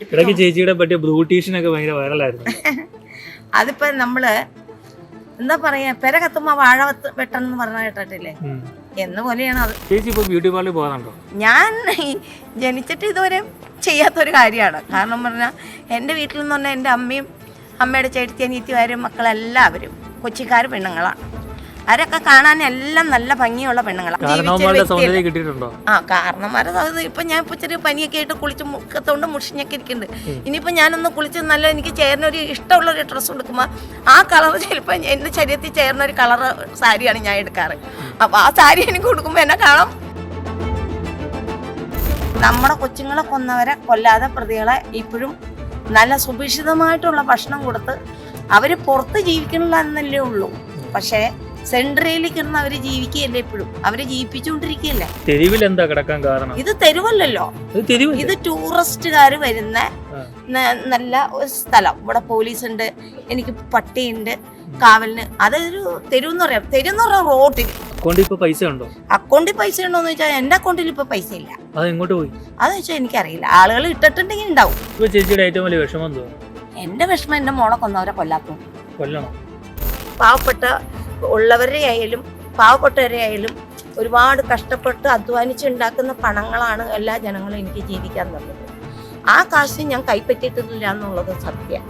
ഇടയ്ക്ക് ചേച്ചിയുടെ പറ്റിയ ബ്രൂട്ടീഷനൊക്കെ ഭയങ്കര വൈറലായിരുന്നു. അതിപ്പോ നമ്മൾ എന്താ പറയാ പെര കത്തുമ്പോ വാഴ വെത്ത് വെട്ടണം പറഞ്ഞ കേട്ടിട്ടില്ലേ? എന്ന പോലെയാണ് അത്. ചേച്ചി ഇപ്പൊ ബ്യൂട്ടി പാർലറിൽ പോകാറുണ്ടോ? ഞാൻ ജനിച്ചിട്ട് ഇതുവരെ ചെയ്യാത്തൊരു കാര്യമാണ്. കാരണം പറഞ്ഞാൽ എന്റെ വീട്ടിൽ നിന്ന് പറഞ്ഞാൽ എന്റെ അമ്മയും അമ്മയുടെ ചേട്ടത്തി അനിയത്തിമാരും മക്കളെല്ലാവരും കൊച്ചിക്കാർ പെണ്ണുങ്ങളാണ്. അവരൊക്കെ കാണാൻ എല്ലാം നല്ല ഭംഗിയുള്ള പെണ്ണുങ്ങളാണ് ആ കാരണന്മാരെ സൗദി ഇപ്പൊ ഞാൻ ഇപ്പൊ ചെറിയ പനിയൊക്കെ ആയിട്ട് കുളിച്ച് മുഖത്തോണ്ട് മുഷിഞ്ഞൊക്കെ ഇരിക്കുന്നുണ്ട് ഇനിയിപ്പോ ഞാനൊന്ന് കുളിച്ച് നല്ല എനിക്ക് ചേർന്ന ഒരു ഇഷ്ടമുള്ള ഒരു ഡ്രസ്സ് എടുക്കുമ്പോൾ ആ കളർ ചിലപ്പോൾ എന്റെ ശരീരത്തിൽ ചേർന്ന ഒരു കളർ സാരിയാണ് ഞാൻ എടുക്കാറ്. അപ്പൊ ആ സാരി എനിക്ക് കൊടുക്കുമ്പോൾ എന്നെ കാണാം. നമ്മുടെ കൊച്ചുങ്ങളെ കൊന്നവരെ കൊല്ലാതെ പ്രതികളെ ഇപ്പോഴും നല്ല സുഭിക്ഷിതമായിട്ടുള്ള ഭക്ഷണം കൊടുത്ത് അവർ പുറത്ത് ജീവിക്കണില്ല എന്നല്ലേ ഉള്ളൂ. പക്ഷേ സെൻട്രയിൽ കിടന്ന് അവർ ജീവിക്കുകയല്ലേ എപ്പോഴും അവരെ ജീവിപ്പിച്ചുകൊണ്ടിരിക്കുകയല്ലേ? തെരുവിൽ എന്താ കിടക്കാൻ കാരണം? ഇത് തെരുവല്ലല്ലോ. ഇത് തെരുവില്ല? ഇത് ടൂറിസ്റ്റുകാർ വരുന്ന. നല്ല ഒരു സ്ഥലം. ഇവിടെ പോലീസ് ഉണ്ട് എനിക്ക് പട്ടിയുണ്ട് കാവലിന്. അതൊരു തെരുവെന്ന് പറയാം. തെരുവെന്ന് പറഞ്ഞ റോഡിൽ അക്കൗണ്ടിൽ ഇപ്പൊ പൈസ ഉണ്ടോ? അക്കൗണ്ടിൽ പൈസ ഉണ്ടോ എന്ന് വെച്ചാൽ എന്റെ അക്കൗണ്ടിൽ ഇപ്പൊ പൈസ ഇല്ല. അത് എങ്ങോട്ട് പോയി? അത് വെച്ചാൽ എനിക്കറിയില്ല. ആളുകൾ ഇട്ടിട്ടുണ്ടെങ്കിൽ ഉണ്ടാവും. ചേച്ചിയുടെ ഏറ്റവും വലിയ വിഷമം എന്റെ വിഷമം എന്റെ മോളെ കൊന്നവരെ കൊല്ലാത്തു കൊല്ലണം? പാവപ്പെട്ട ഉള്ളവരെ ആയാലും പാവപ്പെട്ടവരെ ആയാലും ഒരുപാട് കഷ്ടപ്പെട്ട് അധ്വാനിച്ചുണ്ടാക്കുന്ന പണങ്ങളാണ് എല്ലാ ജനങ്ങളും എനിക്ക് ജീവിക്കാൻ തന്നത്. ആ കാശ് ഞാൻ കൈപ്പറ്റിയിട്ടില്ല എന്നുള്ളത് സത്യം.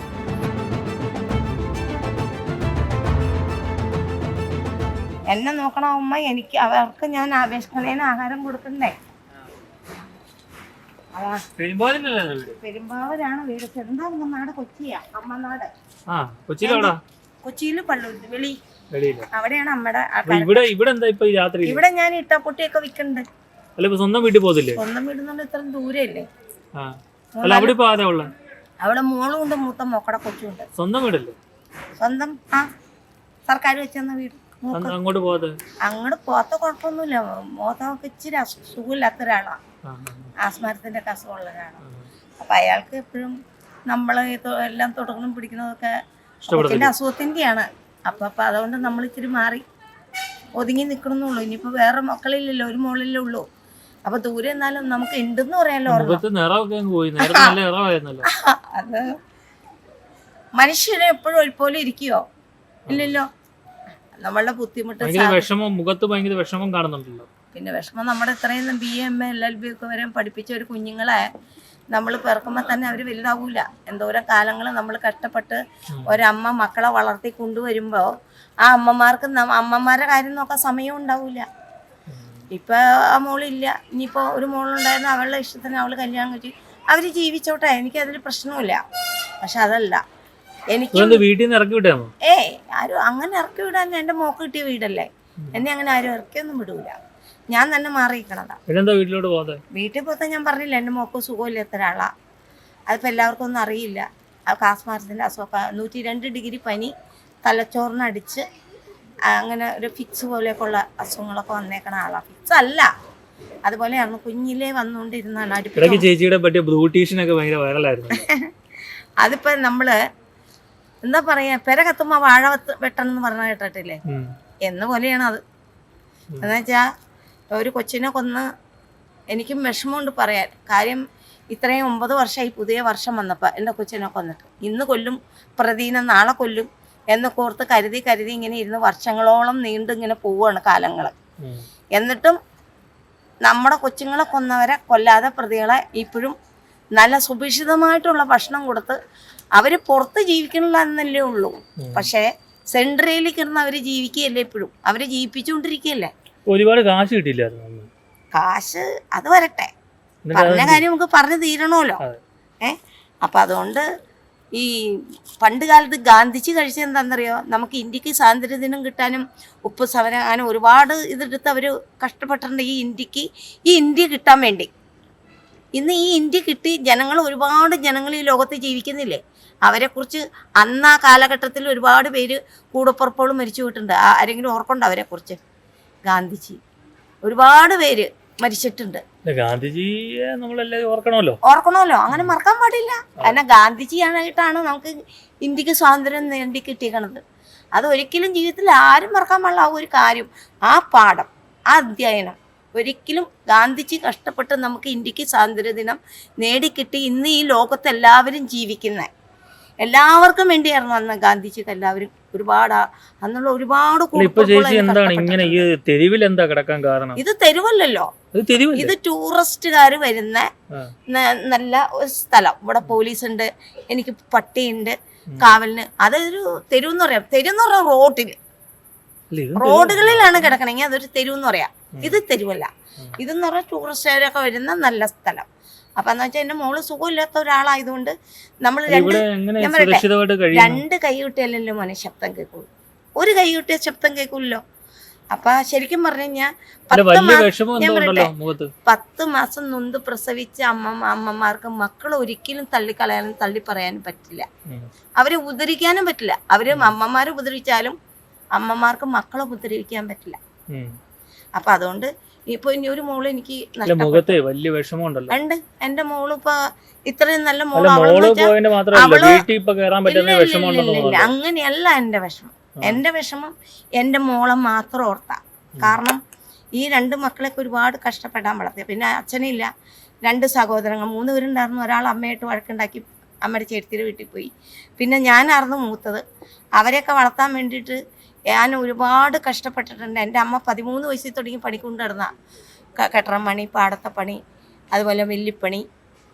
എന്നെ നോക്കണ അമ്മ എനിക്ക് അവർക്ക് ഞാൻ ആവേശക്കണേന് ആഹാരം കൊടുക്കണ്ടേ പെരുമ്പാവരാണ് വീട്. ചെറുതാ നാട് കൊച്ചിയാ. അമ്മ നാട് പള്ളൂര് വെളി. അവിടെയാണ് ആൾക്കാർ ഇവിടെ ഇവിടെ എന്താ ഇപ്പൊ രാത്രി? ഇവിടെ ഞാൻ ഇട്ടാപ്പൊട്ടിയൊക്കെ വിൽക്കുന്നുണ്ട് അല്ല ഇപ്പൊ സ്വന്തം വീട്ടിൽ പോകത്തില്ലേ? സ്വന്തം വീട് ഇത്ര ദൂരല്ലേ അല്ല അവിടെ ഇപ്പൊ ആരാ ഉള്ള? അവിടെ മോളും ഉണ്ട് മൂത്ത മോക്കടെ കൊച്ചുണ്ട് സ്വന്തം വീടല്ലേ? സ്വന്തം ആ സർക്കാർ വെച്ചെന്ന വീട് അങ്ങോട്ട് പോകാതെ? അങ്ങോട്ട് പോകാത്ത കുഴപ്പമൊന്നുമില്ല. മോത്തമൊക്കെ ഇച്ചിരി സുഖമില്ലാത്ത ഒരാളാണ് ആസ്മാരത്തിന്റെ ഒക്കെ അസുഖമുള്ള ഒരാളാണ് അപ്പൊ അയാൾക്ക് എപ്പോഴും നമ്മളെ എല്ലാം തുടങ്ങണം പിടിക്കണതൊക്കെ അസുഖത്തിന്റെയാണ്. അപ്പൊ അപ്പൊ അതുകൊണ്ട് നമ്മൾ ഇച്ചിരി മാറി. ഒതുങ്ങി നിൽക്കണമെന്നുള്ളൂ ഇനിയിപ്പോ വേറെ മക്കളില്ലല്ലോ ഒരു മോളിലേ ഉള്ളൂ. അപ്പൊ ദൂരെ എന്നാലും നമുക്ക് ഉണ്ടെന്ന് പറയാലോ അത് മനുഷ്യനെ എപ്പോഴും ഒരുപോലെ ഇരിക്കുവോ? ഇല്ലല്ലോ. നമ്മളുടെ ബുദ്ധിമുട്ട് വിഷമം മുഖത്ത് ഭയങ്കര വിഷമം കാണുന്നുണ്ടല്ലോ. പിന്നെ വിഷമം നമ്മുടെ ഇത്രയും B A L L B ഒക്കെ വരെ പഠിപ്പിച്ച ഒരു കുഞ്ഞുങ്ങളെ നമ്മൾ പിറക്കുമ്പോൾ തന്നെ അവർ വലുതാവൂല. എന്തോരം കാലങ്ങൾ നമ്മൾ കഷ്ടപ്പെട്ട് ഒരമ്മ മക്കളെ വളർത്തി കൊണ്ടുവരുമ്പോൾ ആ അമ്മമാർക്ക് അമ്മമാരെ അമ്മമാരുടെ കാര്യം നോക്കാൻ സമയം ഉണ്ടാവില്ല ഇപ്പൊ ആ മോളില്ല. ഇനിയിപ്പോ ഒരു മോളുണ്ടായിരുന്നു അവളുടെ ഇഷ്ടത്തിന് അവൾ കല്യാണം കഴിച്ചു അവർ ജീവിച്ചോട്ടെ എനിക്ക് അതിൽ പ്രശ്നമില്ല പക്ഷെ അതല്ല എനിക്ക് ഇവരെന്ത് വീട്ടിൽ നിന്ന് ഇറക്കി വിടാമോ? ഏ ആരും അങ്ങനെ ഇറക്കി വിടാൻ എന്റെ മോക്ക് കിട്ടിയ വീടല്ലേ. എന്നെ അങ്ങനെ ആരും ഇറക്കിയൊന്നും വിടൂല. ഞാൻ തന്നെ മാറിയിരിക്കണതാ പിന്നെന്താ വീട്ടിലോട്ട് പോകാതെ? വീട്ടിൽ പോകാൻ ഞാൻ പറഞ്ഞില്ല എന്റെ മോക്ക് സുഖമില്ലാത്ത ഒരാളാ അതിപ്പോൾ എല്ലാവർക്കും ഒന്നും അറിയില്ല. ആ കാസ്മാരത്തിന്റെ അസുഖം നൂറ്റി രണ്ട് ഡിഗ്രി പനി തലച്ചോറിനടിച്ച് അങ്ങനെ ഒരു ഫിക്സ് പോലെയൊക്കെയുള്ള അസുഖങ്ങളൊക്കെ വന്നേക്കണ ആളാണ് ഫിക്സ് അല്ല. അതുപോലെയാണ് കുഞ്ഞിലേ വന്നുകൊണ്ടിരുന്നാണ് അടുപ്പിച്ച് ചേച്ചിയുടെ പറ്റിയ ബ്രൂട്ടീഷനൊക്കെ ഭയങ്കര വൈറലായിരുന്നു അതിപ്പോൾ നമ്മൾ എന്താ പറയാ പെര കത്തുമ്പോൾ വാഴ വെട്ടണം എന്ന് പറഞ്ഞ കേട്ടിട്ടില്ലേ? എന്ന പോലെയാണ് അത്. എന്ന് വെച്ചാൽ ഒരു കൊച്ചിനെ കൊന്ന് എനിക്കും വിഷമമുണ്ട് പറയാൻ. കാര്യം ഇത്രയും ഒമ്പത് വർഷമായി പുതിയ വർഷം വന്നപ്പോൾ എന്റെ കൊച്ചിനെ കൊന്നിട്ട്. ഇന്ന് കൊല്ലും പ്രതിനെ നാളെ കൊല്ലും എന്ന് കോർത്ത് കരുതി കരുതി ഇങ്ങനെ ഇരുന്ന് വർഷങ്ങളോളം നീണ്ടു ഇങ്ങനെ പോവുകയാണ് കാലങ്ങൾ എന്നിട്ടും നമ്മുടെ കൊച്ചുങ്ങളെ കൊന്നവരെ കൊല്ലാതെ പ്രതികളെ ഇപ്പോഴും നല്ല സുഭിക്ഷിതമായിട്ടുള്ള ഭക്ഷണം കൊടുത്ത് അവർ പുറത്ത് ജീവിക്കണില്ല എന്നല്ലേ ഉള്ളൂ. പക്ഷേ സെൻട്രലിൽ കിടന്ന് അവർ ജീവിക്കുകയല്ലേ ഇപ്പോഴും? അവരെ ജീവിപ്പിച്ചുകൊണ്ടിരിക്കുകയല്ലേ? ഒരുപാട് കാശ് കിട്ടിയില്ലായിരുന്നു അന്ന്. കാശ് അത് വരട്ടെ. പറഞ്ഞ കാര്യം നമുക്ക് പറഞ്ഞു തീരണമല്ലോ. ഏ? അപ്പം അതുകൊണ്ട് ഈ പണ്ട് കാലത്ത് ഗാന്ധിജി കഴിച്ചത് എന്താണെന്നറിയോ? നമുക്ക് ഇന്ത്യയ്ക്ക് സ്വാതന്ത്ര്യദിനം കിട്ടാനും ഉപ്പ് സമരം അങ്ങനെ ഒരുപാട് ഇതെടുത്ത് അവർ കഷ്ടപ്പെട്ടിട്ടുണ്ട് ഈ ഇന്ത്യയ്ക്ക്. ഈ ഇന്ത്യ കിട്ടാൻ വേണ്ടി. ഇന്ന് ഈ ഇന്ത്യ കിട്ടി ജനങ്ങൾ ഒരുപാട് ജനങ്ങൾ ഈ ലോകത്ത് ജീവിക്കുന്നില്ലേ? അവരെക്കുറിച്ച് അന്ന് ആ കാലഘട്ടത്തിൽ ഒരുപാട് പേര് കൂടപ്പുറപ്പുകൾ മരിച്ചു പോയിട്ടുണ്ട്. ആരെങ്കിലും ഓർക്കുണ്ടോ അവരെക്കുറിച്ച്? ഗാന്ധിജി. ഒരുപാട് പേര് മരിച്ചിട്ടുണ്ട്. ഗാന്ധിജിയെ നമ്മളെല്ലാവരും ഓർക്കണമല്ലോ. ഓർക്കണമല്ലോ. അങ്ങനെ മറക്കാൻ പാടില്ല. കാരണം ഗാന്ധിജിയാണായിട്ടാണ് നമുക്ക് ഇന്ത്യയ്ക്ക് സ്വാതന്ത്ര്യം നേടി കിട്ടിയിരിക്കണത് അത് ഒരിക്കലും ജീവിതത്തിൽ ആരും മറക്കാൻ പാടില്ല. ആ ഒരു കാര്യം ആ പാഠം ആ അധ്യയനം ഒരിക്കലും ഗാന്ധിജി കഷ്ടപ്പെട്ട് നമുക്ക് ഇന്ത്യയ്ക്ക് സ്വാതന്ത്ര്യ ദിനം നേടിക്കിട്ടി ഇന്ന് ഈ ലോകത്തെല്ലാവരും ജീവിക്കുന്നത് എല്ലാവർക്കും വേണ്ടിയായിരുന്നു അന്ന് ഗാന്ധിജിക്ക് എല്ലാവരും ഒരുപാട് അന്നുള്ള ഒരുപാട് ഇപ്പൊ ചേച്ചി എന്താണ് ഇങ്ങനെ ഈ. തെരുവിൽ എന്താ കിടക്കാൻ കാരണം? ഇത് തെരുവല്ലല്ലോ. ഇത് തെരുവല്ലേ? ഇത് ടൂറിസ്റ്റുകാർ വരുന്ന. നല്ല ഒരു സ്ഥലം. ഇവിടെ പോലീസ് ഉണ്ട് എനിക്ക് പട്ടിയുണ്ട്. കാവലിന്. അതൊരു തെരുവ് എന്ന് പറയാം. തെരുവെന്ന് പറയാം റോഡിൽ റോഡുകളിലാണ് കിടക്കണമെങ്കിൽ അതൊരു തെരുവ് എന്ന് പറയാം. ഇത് തെരുവല്ല. ഇതെന്ന് പറഞ്ഞാൽ ടൂറിസ്റ്റുകാരൊക്കെ വരുന്ന നല്ല സ്ഥലം. അപ്പം എന്ന് വെച്ചാൽ എന്റെ മോൾ സുഖമില്ലാത്ത ഒരാളായതുകൊണ്ട് നമ്മൾ രണ്ട് രണ്ട് കൈ കിട്ടിയാലല്ലോ മോനെ ശബ്ദം കേൾക്കുള്ളൂ. ഒരു കൈ കിട്ടിയ ശബ്ദം കേൾക്കൂല്ലോ അപ്പൊ ശരിക്കും പറഞ്ഞു കഴിഞ്ഞാൽ പത്ത് വലിയ മാ- ഞാൻ പറയട്ടെ? മുഖത്ത്. പത്ത് മാസം നൊന്ത് പ്രസവിച്ച അമ്മ അമ്മമാർക്ക് മക്കൾ ഒരിക്കലും തള്ളിക്കളയാനും തള്ളി പറയാനും പറ്റില്ല. അവരെ ഉദരിക്കാനും പറ്റില്ല. അവർ അമ്മമാരെ ഉപദ്രവിച്ചാലും അമ്മമാർക്ക് മക്കളെ ഉപദ്രവിക്കാൻ പറ്റില്ല. അപ്പൊ അതുകൊണ്ട് ഇപ്പൊ ഇനി ഒരു മോൾ എനിക്ക് മുഖത്തെ വലിയ വിഷമം ഉണ്ടല്ലോ ഉണ്ട്. എന്റെ മോൾ ഇപ്പൊ ഇത്രയും നല്ല മോൾ അവളെന്ന് അങ്ങനെയല്ല എന്റെ വിഷമം. എന്റെ വിഷമം എന്റെ മോളെ മാത്രം ഓർത്താ. കാരണം ഈ രണ്ട് മക്കളൊക്കെ ഒരുപാട് കഷ്ടപ്പെടാൻ വളർത്തിയ. പിന്നെ അച്ഛനില്ല രണ്ട് സഹോദരങ്ങൾ മൂന്ന് പേരുണ്ടായിരുന്നു. ഒരാൾ അമ്മയായിട്ട് വഴക്കുണ്ടാക്കി അമ്മയുടെ ചേട്ടത്തിയുടെ വീട്ടിൽ പോയി. പിന്നെ ഞാനായിരുന്നു മൂത്തത്. അവരെയൊക്കെ വളർത്താൻ വേണ്ടിയിട്ട് ഞാൻ ഒരുപാട് കഷ്ടപ്പെട്ടിട്ടുണ്ട്. എന്റെ അമ്മ പതിമൂന്ന് വയസ്സിൽ തുടങ്ങി പണിക്കൊണ്ട് നടന്ന കെട്ടറം പണി പാടത്തെ പണി അതുപോലെ വെല്ലിപ്പണി.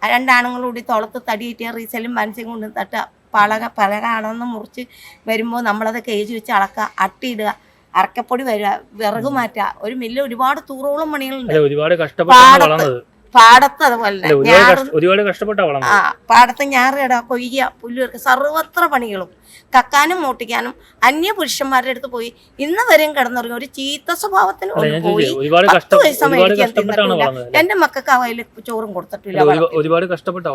രണ്ടാണുങ്ങളും കൂടി തുളത്ത് തടി കിട്ടിയ റീസെല്ലും മനസ്സും കൊണ്ട് തട്ട പലക പലക അണന്ന് മുറിച്ച് വരുമ്പോൾ നമ്മളത് കേജ് വെച്ച് അളക്കുക അട്ടിയിടുക അറക്കപ്പൊടി വരിക വിറക് മാറ്റുക. ഒരു മില്ല് ഒരുപാട് തൂറോളം പണികളുണ്ട്. പാടത്ത് പാടത്ത് അതുപോലെ ഒരുപാട് കഷ്ടപ്പെട്ടാ ആ പാടത്ത് ഞാറിട കൊയ്യുക പുല്ലുവെറുക്കുക സർവത്ര പണികളും. കക്കാനും മോട്ടിക്കാനും അന്യ പുരുഷന്മാരുടെ അടുത്ത് പോയി ഇന്ന് വരെയും കിടന്നുറങ്ങി. ഒരു ചീത്ത സ്വഭാവത്തിന് പോയി പത്ത് വയസ്സ് പൈസ മേടിക്കാൻ തിന്നിട്ടില്ല. എന്റെ മക്കൾക്ക് അവയിൽ ചോറും കൊടുത്തിട്ടില്ല. ഒരുപാട് കഷ്ടപ്പെട്ട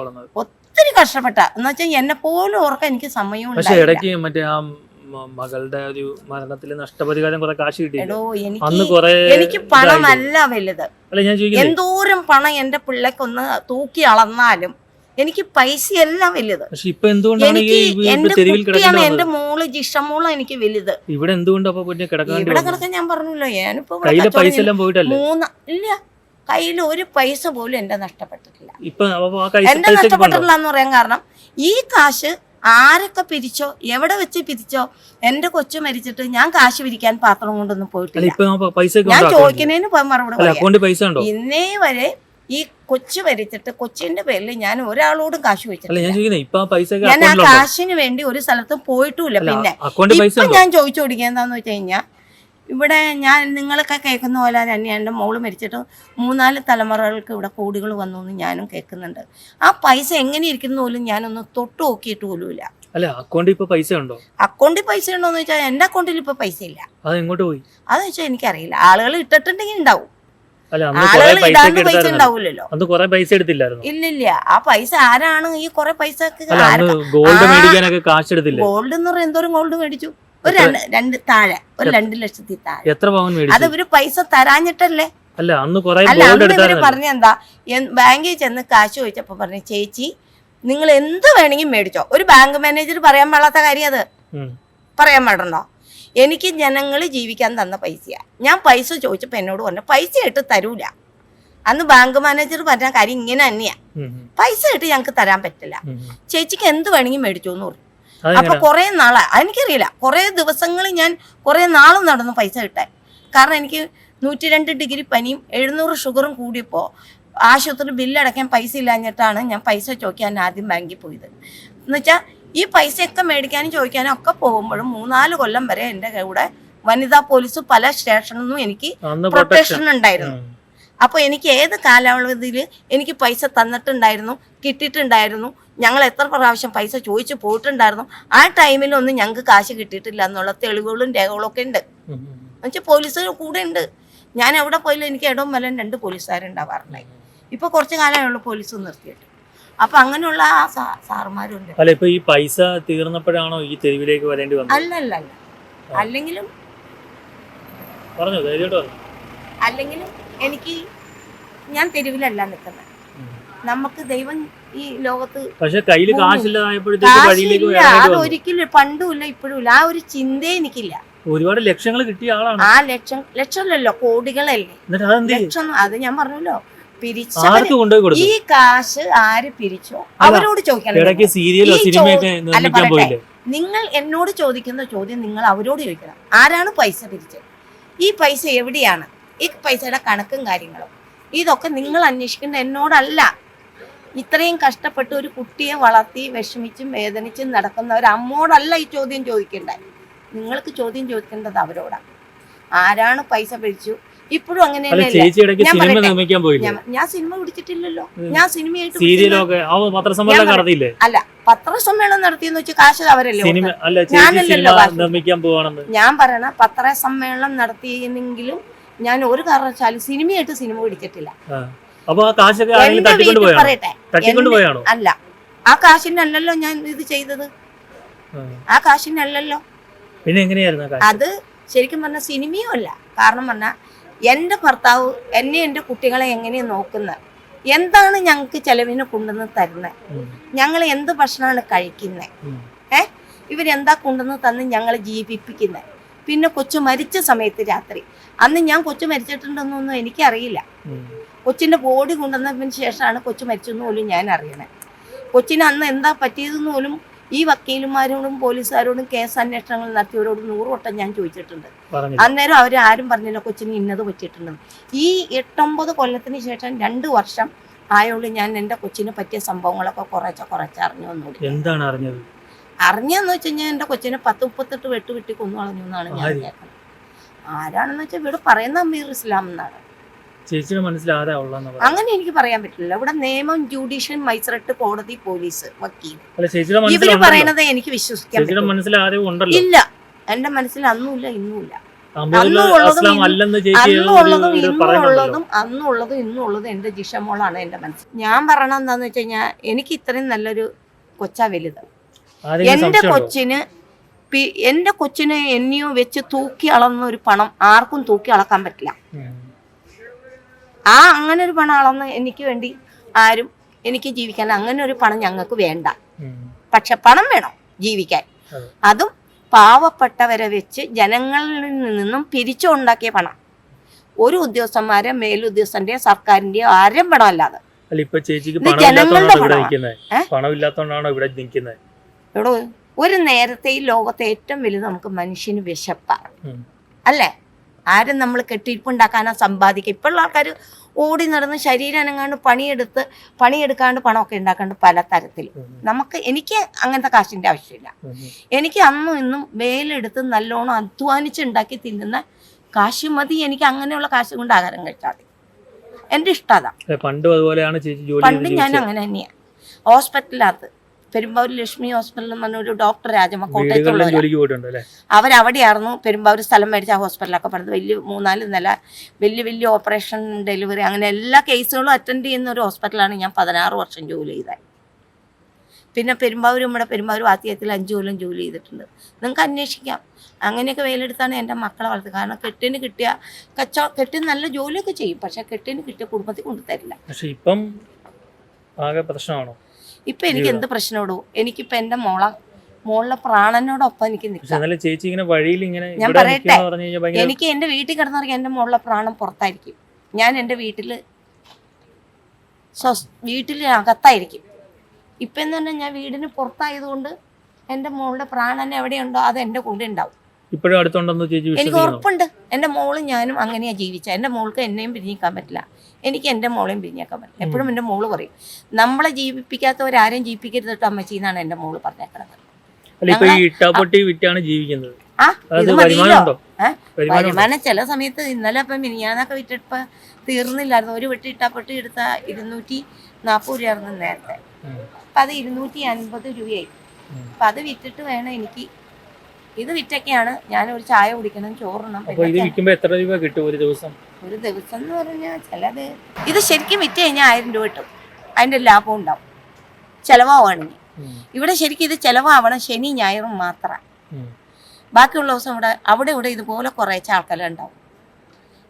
ഒത്തിരി കഷ്ടപ്പെട്ട. എന്ന് വെച്ചാൽ എന്നെ പോലും ഓർക്കാൻ എനിക്ക് സമയവും. ഇടയ്ക്ക് മറ്റേ ആ മകളുടെ ഒരു മരണത്തിൽ നഷ്ടപരിഹാരം കുറെ കാശ് കിട്ടി അന്ന് എനിക്ക് കുറെ എനിക്ക് പണമല്ല വലുത്. അല്ല ഞാൻ ചോദിക്കുന്നത് എന്തോരം പണം എന്റെ പിള്ളക്കൊന്ന് തൂക്കി അളന്നാലും എനിക്ക് പൈസയല്ല വലുത്. പക്ഷെ ഇപ്പൊ എന്തുകൊണ്ടാണ് ഈ എനിക്ക് എന്റെ കുട്ടിയാണ് എന്റെ മോൾ ജിഷമോൾ എനിക്ക് വലുത്. ഇവിടെ എന്തുകൊണ്ട് ഇവിടെ കിടക്കാൻ ഞാൻ പറഞ്ഞല്ലോ ഞാനിപ്പോ മൂന്ന് ഇല്ല കയ്യിൽ ഒരു പൈസ പോലും എന്റെ നഷ്ടപ്പെട്ടിട്ടില്ല. എന്റെ? നഷ്ടപ്പെട്ടിട്ടില്ല എന്ന് പറയാൻ കാരണം ഈ കാശ് ആരൊക്കെ പിരിച്ചോ? എവിടെ വെച്ച് പിരിച്ചോ? എന്റെ കൊച്ചു മരിച്ചിട്ട് ഞാൻ കാശ് പിരിക്കാൻ പാത്രം കൊണ്ടൊന്നും പോയിട്ടില്ല. ഞാൻ? ചോദിക്കുന്നതിന് മറുപടി ഇന്നേ വരെ ഈ കൊച്ചു മരിച്ചിട്ട് കൊച്ചിന്റെ പേരിൽ ഞാൻ ഒരാളോടും കാശ് വെച്ചിട്ടില്ല. ഞാൻ ആ കാശിന് വേണ്ടി ഒരു സ്ഥലത്തും പോയിട്ടുമില്ല പിന്നെ. ഇപ്പൊ ഞാൻ ചോദിച്ചു കൊടുക്കുക എന്താന്ന് വെച്ച് കഴിഞ്ഞാൽ ഇവിടെ ഞാൻ നിങ്ങളൊക്കെ കേൾക്കുന്ന പോലെ തന്നെ എന്റെ മോൾ മരിച്ചിട്ട് മൂന്നാൽ തലമുറകൾക്ക് ഇവിടെ കോടികൾ വന്നു എന്ന് ഞാനും കേൾക്കുന്നുണ്ട്. ആ പൈസ എങ്ങനെ ഇരിക്കുന്നു പോലും ഞാനൊന്ന് തൊട്ട് നോക്കിയിട്ട് പോലുമില്ല. അല്ല അക്കൗണ്ടിൽ ഇപ്പൊ പൈസ ഉണ്ടോ? അക്കൗണ്ടിൽ പൈസ ഉണ്ടോ എന്ന് വെച്ചാൽ എന്റെ അക്കൗണ്ടിൽ ഇപ്പൊ പൈസ ഇല്ല. അത് എങ്ങോട്ട് പോയി? അതെന്ന് വെച്ചാൽ എനിക്കറിയില്ല. ആളുകൾ ഇട്ടിട്ടുണ്ടെങ്കിൽ ഉണ്ടാവും. ആളുകൾ പൈസ ഇടാണ്ട് പൈസ ഉണ്ടാവില്ലല്ലോ. അന്ന് കുറെ പൈസ എടുത്തില്ലായിരുന്നു? ഇല്ലില്ല ആ പൈസ ആരാണ് ഈ കുറെ പൈസ ഗോൾഡ് മേടിക്കാനൊക്കെ കാശ് എടുത്തില്ലേ? ഗോൾഡ് എന്ന് പറയുന്ന എന്തോരം ഗോൾഡ് മേടിച്ചു? ഒരു രണ്ട് രണ്ട് താഴെ ഒരു രണ്ട് ലക്ഷത്തി താഴെ. എത്ര പവൻ അത് ഇവർ പൈസ തരാഞ്ഞിട്ടല്ലേ? അല്ല അന്ന് അല്ല അന്ന് ഇവർ പറഞ്ഞെന്താ പറഞ്ഞ എന്താ ബാങ്കിൽ ചെന്ന് കാശ് ചോദിച്ചപ്പോ പറഞ്ഞു ചേച്ചി നിങ്ങൾ എന്ത് വേണമെങ്കിലും മേടിച്ചോ. ഒരു ബാങ്ക് മാനേജർ പറയാൻ പാടാത്ത കാര്യം അത്. പറയാൻ പാടുണ്ടോ? എനിക്ക് ജനങ്ങൾ ജീവിക്കാൻ തന്ന പൈസയാ. ഞാൻ പൈസ ചോദിച്ചപ്പോൾ എന്നോട് പറഞ്ഞു പൈസ ഇട്ട് തരൂല. അന്ന് ബാങ്ക് മാനേജർ പറഞ്ഞ കാര്യം ഇങ്ങനെ തന്നെയാ. പൈസ ഇട്ട് ഞങ്ങൾക്ക് തരാൻ പറ്റില്ല. ചേച്ചിക്ക് എന്ത് വേണമെങ്കിലും മേടിച്ചോ എന്ന് പറഞ്ഞു. അപ്പൊ കുറെ നാളെ എനിക്കറിയില്ല. കുറെ ദിവസങ്ങൾ ഞാൻ കുറെ നാളും നടന്നു പൈസ കിട്ടാൻ. കാരണം എനിക്ക് നൂറ്റി രണ്ട് ഡിഗ്രി പനിയും എഴുന്നൂറ് ഷുഗറും കൂടിയപ്പോൾ ആശുപത്രി ബില്ലടയ്ക്കാൻ പൈസ ഇല്ലാഞ്ഞിട്ടാണ് ഞാൻ പൈസ ചോദിക്കാൻ ആദ്യം ബാങ്കിൽ പോയത്. എന്നുവെച്ചാൽ ഈ പൈസയൊക്കെ മേടിക്കാനും ചോദിക്കാനും ഒക്കെ പോകുമ്പോഴും മൂന്നാൽ കൊല്ലം വരെ എന്റെ കൂടെ വനിതാ പോലീസ് പല സ്റ്റേഷനിൽ നിന്നും എനിക്ക് പ്രൊട്ടക്ഷൻ ഉണ്ടായിരുന്നു. അപ്പോൾ എനിക്ക് ഏത് കാലാവധിയിൽ എനിക്ക് പൈസ തന്നിട്ടുണ്ടായിരുന്നു കിട്ടിയിട്ടുണ്ടായിരുന്നു ഞങ്ങൾ എത്ര പ്രാവശ്യം പൈസ ചോദിച്ചു പോയിട്ടുണ്ടായിരുന്നു ആ ടൈമിലൊന്നും ഞങ്ങൾക്ക് കാശ് കിട്ടിയിട്ടില്ല എന്നുള്ള തെളിവുകളും രേഖകളൊക്കെ ഒക്കെ ഉണ്ട്. എന്നുവെച്ചാൽ പോലീസ് കൂടെ ഉണ്ട്. ഞാൻ എവിടെ പോയാലും എനിക്ക് ഇടവും വല്ലതും രണ്ട് പോലീസുകാരുണ്ടാവാറുണ്ടായി ഇപ്പോൾ കുറച്ച് കാലമായുള്ള പോലീസ് നിർത്തിയിട്ട്. അപ്പൊ അങ്ങനെയുള്ള ആ സാറുമാരുണ്ട്. അല്ല ഇപ്പൊ ഈ പൈസ തീർന്നപ്പോഴാണോ ഈ തെരുവിലേക്ക് വരേണ്ടി വന്നത്? അല്ല അല്ല അല്ല. അല്ലെങ്കിലും പറഞ്ഞു ധൈര്യമായിട്ട് പറഞ്ഞു. അല്ലെങ്കിലും എനിക്ക് ഞാൻ തെരുവിലല്ല നിൽക്കുന്നത്. നമുക്ക് ദൈവം ഈ ലോകത്ത് പക്ഷെ കയ്യിൽ കാശില്ല വരേണ്ടി അത് വന്നു. ഒരിക്കലും പണ്ടും ഇല്ല ഇപ്പോഴും ഇല്ല. ആ ഒരു ചിന്തയെ എനിക്കില്ല. ഒരുപാട് ലക്ഷങ്ങൾ കിട്ടിയ ആളാണ്. ആ ലക്ഷം ലക്ഷമല്ലല്ലോ കോടികളല്ലേ? ലക്ഷം അത് ഞാൻ പറഞ്ഞല്ലോ. കൊടുത്തു ഈ കാശ് ആര് പിരിച്ചോ? അവരോട് ചോദിക്കണം നിങ്ങൾ എന്നോട് ചോദിക്കുന്ന ചോദ്യം നിങ്ങൾ അവരോട് ചോദിക്കണം. ആരാണ് പൈസ പിരിച്ചത്? ഈ പൈസ എവിടെയാണ്? ഈ പൈസയുടെ കണക്കും കാര്യങ്ങളും. ഇതൊക്കെ നിങ്ങൾ അന്വേഷിക്കേണ്ട എന്നോടല്ല. ഇത്രയും കഷ്ടപ്പെട്ട് ഒരു കുട്ടിയെ വളർത്തി വിഷമിച്ചും വേദനിച്ചും നടക്കുന്ന ഒരു അമ്മോടല്ല ഈ ചോദ്യം ചോദിക്കേണ്ടത് നിങ്ങൾക്ക് ചോദ്യം ചോദിക്കേണ്ടത് അവരോടാണ് ആരാണ് പൈസ പിടിച്ചു? ഇപ്പോഴും അങ്ങനെ ഞാൻ സിനിമ പിടിച്ചിട്ടില്ലല്ലോ. ഞാൻ സിനിമയായിട്ട് അല്ല പത്രസമ്മേളനം നടത്തിയെന്ന് വെച്ച് കാശ് അവരല്ലേ ഞാനല്ലല്ലോ ഞാൻ പറയണ പത്രസമ്മേളനം നടത്തിയെങ്കിലും ഞാൻ ഒരു കാരണവശാലും സിനിമയായിട്ട് സിനിമ പിടിച്ചിട്ടില്ല. ആ. അപ്പൊ ആ കാശൊക്കെ ആരെങ്കിലും എന്റെ തട്ടിക്കൊണ്ട് വീട്ടിൽ പോയാണോ? പറയട്ടെ. തട്ടിക്കൊണ്ട് പോയാണോ? അല്ല. ആ കാശിനല്ലല്ലോ ഞാൻ ഇത് ചെയ്തത്. ആ. കാശിനല്ലോ കാശിനല്ലല്ലോ. പിന്നെ എങ്ങനെയായിരുന്നു അത് ശരിക്കും പറഞ്ഞ സിനിമയും അല്ല. കാരണം പറഞ്ഞാൽ എന്റെ ഭർത്താവ് എന്നെ എന്റെ കുട്ടികളെ എങ്ങനെയാണ് നോക്കുന്നത് എന്താണ് ഞങ്ങൾക്ക് ചെലവിന് കൊണ്ടുവന്ന് തരുന്നത്. ഞങ്ങൾ എന്ത് ഭക്ഷണമാണ് കഴിക്കുന്നത് ഏഹ് ഇവരെന്താ കൊണ്ടുവന്ന് തന്ന് ഞങ്ങളെ ജീവിപ്പിക്കുന്നത് പിന്നെ കൊച്ചു മരിച്ച സമയത്ത് രാത്രി. അന്ന് ഞാൻ കൊച്ചു മരിച്ചിട്ടുണ്ടെന്നൊന്നും എനിക്കറിയില്ല. കൊച്ചിന്റെ ബോഡി കൊണ്ടുവന്നതിന് ശേഷമാണ് കൊച്ചു മരിച്ചെന്ന് പോലും ഞാൻ അറിയണേ. കൊച്ചിന് അന്ന് എന്താ പറ്റിയതെന്ന് പോലും ഈ വക്കീലുമാരോടും പോലീസുകാരോടും കേസ് അന്വേഷണങ്ങൾ നടത്തിയവരോടും നൂറുവട്ടം ഞാൻ ചോദിച്ചിട്ടുണ്ട്. അന്നേരം അവരാരും പറഞ്ഞില്ല കൊച്ചിന് ഇന്നത് പറ്റിയിട്ടുണ്ടെന്ന്. ഈ എട്ടൊമ്പത് കൊല്ലത്തിന് ശേഷം രണ്ട് വർഷം ആയോളൂ ഞാൻ എന്റെ കൊച്ചിനെ പറ്റിയ സംഭവങ്ങളൊക്കെ കുറച്ച് കുറച്ച് അറിഞ്ഞു വന്നു എന്താണ് അറിഞ്ഞത്? അറിഞ്ഞെന്ന് വെച്ച് കഴിഞ്ഞാൽ എന്റെ കൊച്ചിനെ പത്ത് മുപ്പത്തെട്ട് വെട്ട് വെട്ടി കൊന്നു കളഞ്ഞു എന്നാണ് ഞാൻ? കേൾക്കുന്നത് ആരാണെന്ന് വെച്ചാൽ ഇവിടെ പറയുന്ന അമീർ ഇസ്ലാം എന്നാണ്. ചേച്ചിയുടെ അങ്ങനെ എനിക്ക് പറയാൻ പറ്റില്ല. ഇവിടെ നിയമം ജുഡീഷ്യൽ മജിസ്ട്രേറ്റ് കോടതി പോലീസ് വക്കീൽ. ഇവർ പറയുന്നത് പറയണത് എനിക്ക് വിശ്വസിക്കാൻ ഇല്ല. എന്റെ മനസ്സിൽ അന്നുമില്ല ഇന്നുമില്ല. അന്നുള്ളതും അന്നും ഇന്നുള്ളതും അസ്ലാം ഇന്നും- അല്ലെന്ന് ചേച്ചി അന്നും ഉള്ളതും ഒരു- ഒരു ഇന്നും പറയുന്നുണ്ടല്ലോ. ഉള്ളതും അന്നും ഉള്ളതും ഇന്നും ഉള്ളതും എന്റെ ജിഷമോളാണ് എന്റെ മനസ്സിൽ. ഞാൻ പറയണത് എന്താന്ന് വെച്ച് കഴിഞ്ഞാൽ എനിക്ക് ഇത്രയും നല്ലൊരു കൊച്ചാ വലുത്. എന്റെ കൊച്ചിന് എന്റെ കൊച്ചിനെ എന്നെയോ വെച്ച് തൂക്കി അളന്ന ഒരു പണം ആർക്കും തൂക്കി അളക്കാൻ പറ്റില്ല. ആ അങ്ങനെ ഒരു പണം അളന്ന് എനിക്ക് വേണ്ടി ആരും എനിക്ക് ജീവിക്കാൻ അങ്ങനെ ഒരു പണം ഞങ്ങൾക്ക് വേണ്ട. പക്ഷെ പണം വേണം ജീവിക്കാൻ. അതും. പാവപ്പെട്ടവരെ വെച്ച് ജനങ്ങളിൽ നിന്നും പിരിച്ചുണ്ടാക്കിയ പണം. ഒരു ഉദ്യോഗസ്ഥന്മാരെ മേലുദ്യോഗസ്ഥന്റെയോ സർക്കാരിന്റെയോ ആരും പണമല്ലാതെ. പണം ജനങ്ങളുടെ. നിൽക്കുന്നത്? പണം ഇല്ലാത്തോണ്ടാണോ ഇവിടെ നിൽക്കുന്നത്? എടോ ഒരു നേരത്തെ ഈ ലോകത്തെ ഏറ്റവും വലുത് നമുക്ക് മനുഷ്യന് വിശപ്പാണ്. അല്ലേ? ആരും നമ്മൾ കെട്ടിരിപ്പുണ്ടാക്കാനോ സമ്പാദിക്കുക ഇപ്പോഴുള്ള ആൾക്കാർ ഓടി നടന്ന് ശരീരം അനങ്ങാണ്ട് പണിയെടുത്ത് പണിയെടുക്കാണ്ട് പണമൊക്കെ ഉണ്ടാക്കാണ്ട് പല തരത്തിൽ നമുക്ക് എനിക്ക് അങ്ങനത്തെ കാശിന്റെ ആവശ്യമില്ല. എനിക്ക് അന്നും ഇന്നും വേലെടുത്ത് നല്ലോണം അധ്വാനിച്ചുണ്ടാക്കി തിന്നുന്ന കാശ് മതി എനിക്ക് അങ്ങനെയുള്ള കാശ് കൊണ്ട് ആഹാരം കഴിച്ചാൽ മതി. എന്റെ ഇഷ്ടം അതാ. പണ്ടും അതുപോലെയാണ് പണ്ട് ഞാൻ. അങ്ങനെ തന്നെയാണ് ഹോസ്പിറ്റലിനകത്ത് പെരുമ്പാവൂർ ലക്ഷ്മി ഹോസ്പിറ്റൽ എന്ന് പറഞ്ഞൊരു ഡോക്ടർ രാജമ്മ കോട്ടയത്തുള്ള അവരവിടെയായിരുന്നു പെരുമ്പാവൂർ സ്ഥലം മേടിച്ച ആ ഹോസ്പിറ്റലൊക്കെ പറഞ്ഞത്. വലിയ മൂന്നാൽ നില വലിയ വലിയ ഓപ്പറേഷൻ ഡെലിവറി അങ്ങനെ എല്ലാ കേസുകളും അറ്റൻഡ് ചെയ്യുന്ന ഒരു ഹോസ്പിറ്റലാണ് ഞാൻ പതിനാറ് വർഷം ജോലി ചെയ്തത്. പിന്നെ പെരുമ്പാവൂർ നമ്മുടെ പെരുമ്പാവൂർ വാത്തിയത്തിൽ അഞ്ചു കൊല്ലം ജോലി ചെയ്തിട്ടുണ്ട്. നിങ്ങൾക്ക് അന്വേഷിക്കാം. അങ്ങനെയൊക്കെ വെയിലെടുത്താണ് എന്റെ മക്കളെ വളർത്തുക. കാരണം കെട്ടിന് കിട്ടിയ കച്ചോ കെട്ടിന് നല്ല ജോലിയൊക്കെ ചെയ്യും. പക്ഷെ കെട്ടിന് കിട്ടിയ കുടുംബത്തിൽ കൊണ്ടുതരില്ല. പക്ഷെ ഇപ്പം ആകെ പ്രശ്നമാണോ? ഇപ്പം എനിക്ക് എന്ത് പ്രശ്നമുള്ളൂ എനിക്കിപ്പൊ എന്റെ മോള മോളിലെ പ്രാണനോടൊപ്പം എനിക്ക് നിൽക്കാം. ചേച്ചി ഇങ്ങനെ വഴിയിൽ ഇങ്ങനെ ഞാൻ പറയട്ടെ. എനിക്ക് എന്റെ വീട്ടിൽ കിടന്നിറങ്ങി എന്റെ മോളിലെ പ്രാണം പുറത്തായിരിക്കും. ഞാൻ എന്റെ വീട്ടിൽ വീട്ടിൽ അകത്തായിരിക്കും. ഇപ്പം എന്ന് പറഞ്ഞാൽ ഞാൻ വീടിന് പുറത്തായതുകൊണ്ട് എന്റെ മോളുടെ പ്രാണൻ എവിടെയുണ്ടോ അത് എന്റെ കൂടെ ഉണ്ടാവും. ഇപ്പോഴും അടുത്തുണ്ടെന്ന് എനിക്ക് ഉറപ്പുണ്ട്. എന്റെ മോളും ഞാനും അങ്ങനെയാ ജീവിച്ച. എന്റെ മോൾക്ക് എന്നെയും പിരിഞ്ഞിക്കാൻ പറ്റില്ല. എനിക്ക് എന്റെ മോളെയും പിരിഞ്ഞേക്കാൻ പറ്റും എപ്പോഴും എന്റെ മോൾ പറയും നമ്മളെ ജീവിപ്പിക്കാത്തവരാരെയും ജീവിപ്പിക്കരുത് കേട്ടോ അമ്മച്ചി എന്നാണ് എന്റെ മോൾ പറഞ്ഞേക്കണത്. ജീവിക്കുന്നത്. ആ ഇത് വരുമാനം മതിയല്ലോ. ചില സമയത്ത് ഇന്നലെ ഇപ്പം മിനിയാന്നൊക്കെ വിറ്റിട്ട് തീർന്നില്ലായിരുന്നു. ഒരു വെട്ടി ഇട്ടാപ്പെട്ടി എടുത്ത ഇരുന്നൂറ്റി നാൽപ്പത് രൂപയായിരുന്നു നേരത്തെ. അപ്പൊ അത് ഇരുന്നൂറ്റി അൻപത് രൂപയായി. അപ്പം അത് വിറ്റിട്ട് വേണം എനിക്ക് ഇത് വിറ്റൊക്കെയാണ്. ഞാൻ ഒരു ചായ കുടിക്കണം ചോറണം ഇത് വിൽക്കുമ്പോൾ വിൽക്കുമ്പോ എത്ര രൂപ കിട്ടും ഒരു ദിവസം? ഒരു ദിവസം എന്ന് പറഞ്ഞാൽ ചിലത് ഇത് ശരിക്കും വിറ്റ് കഴിഞ്ഞാൽ ആയിരം രൂപ കിട്ടും. അതിന്റെ ലാഭം ഉണ്ടാവും. ചിലവാണെങ്കിൽ ഇവിടെ ശരിക്കും ഇത് ചിലവാവണം ശനി ഞായറും മാത്രം. ബാക്കിയുള്ള ദിവസം ഇവിടെ അവിടെ ഇവിടെ ഇതുപോലെ കുറേച്ച ആൾക്കാരുണ്ടാവും.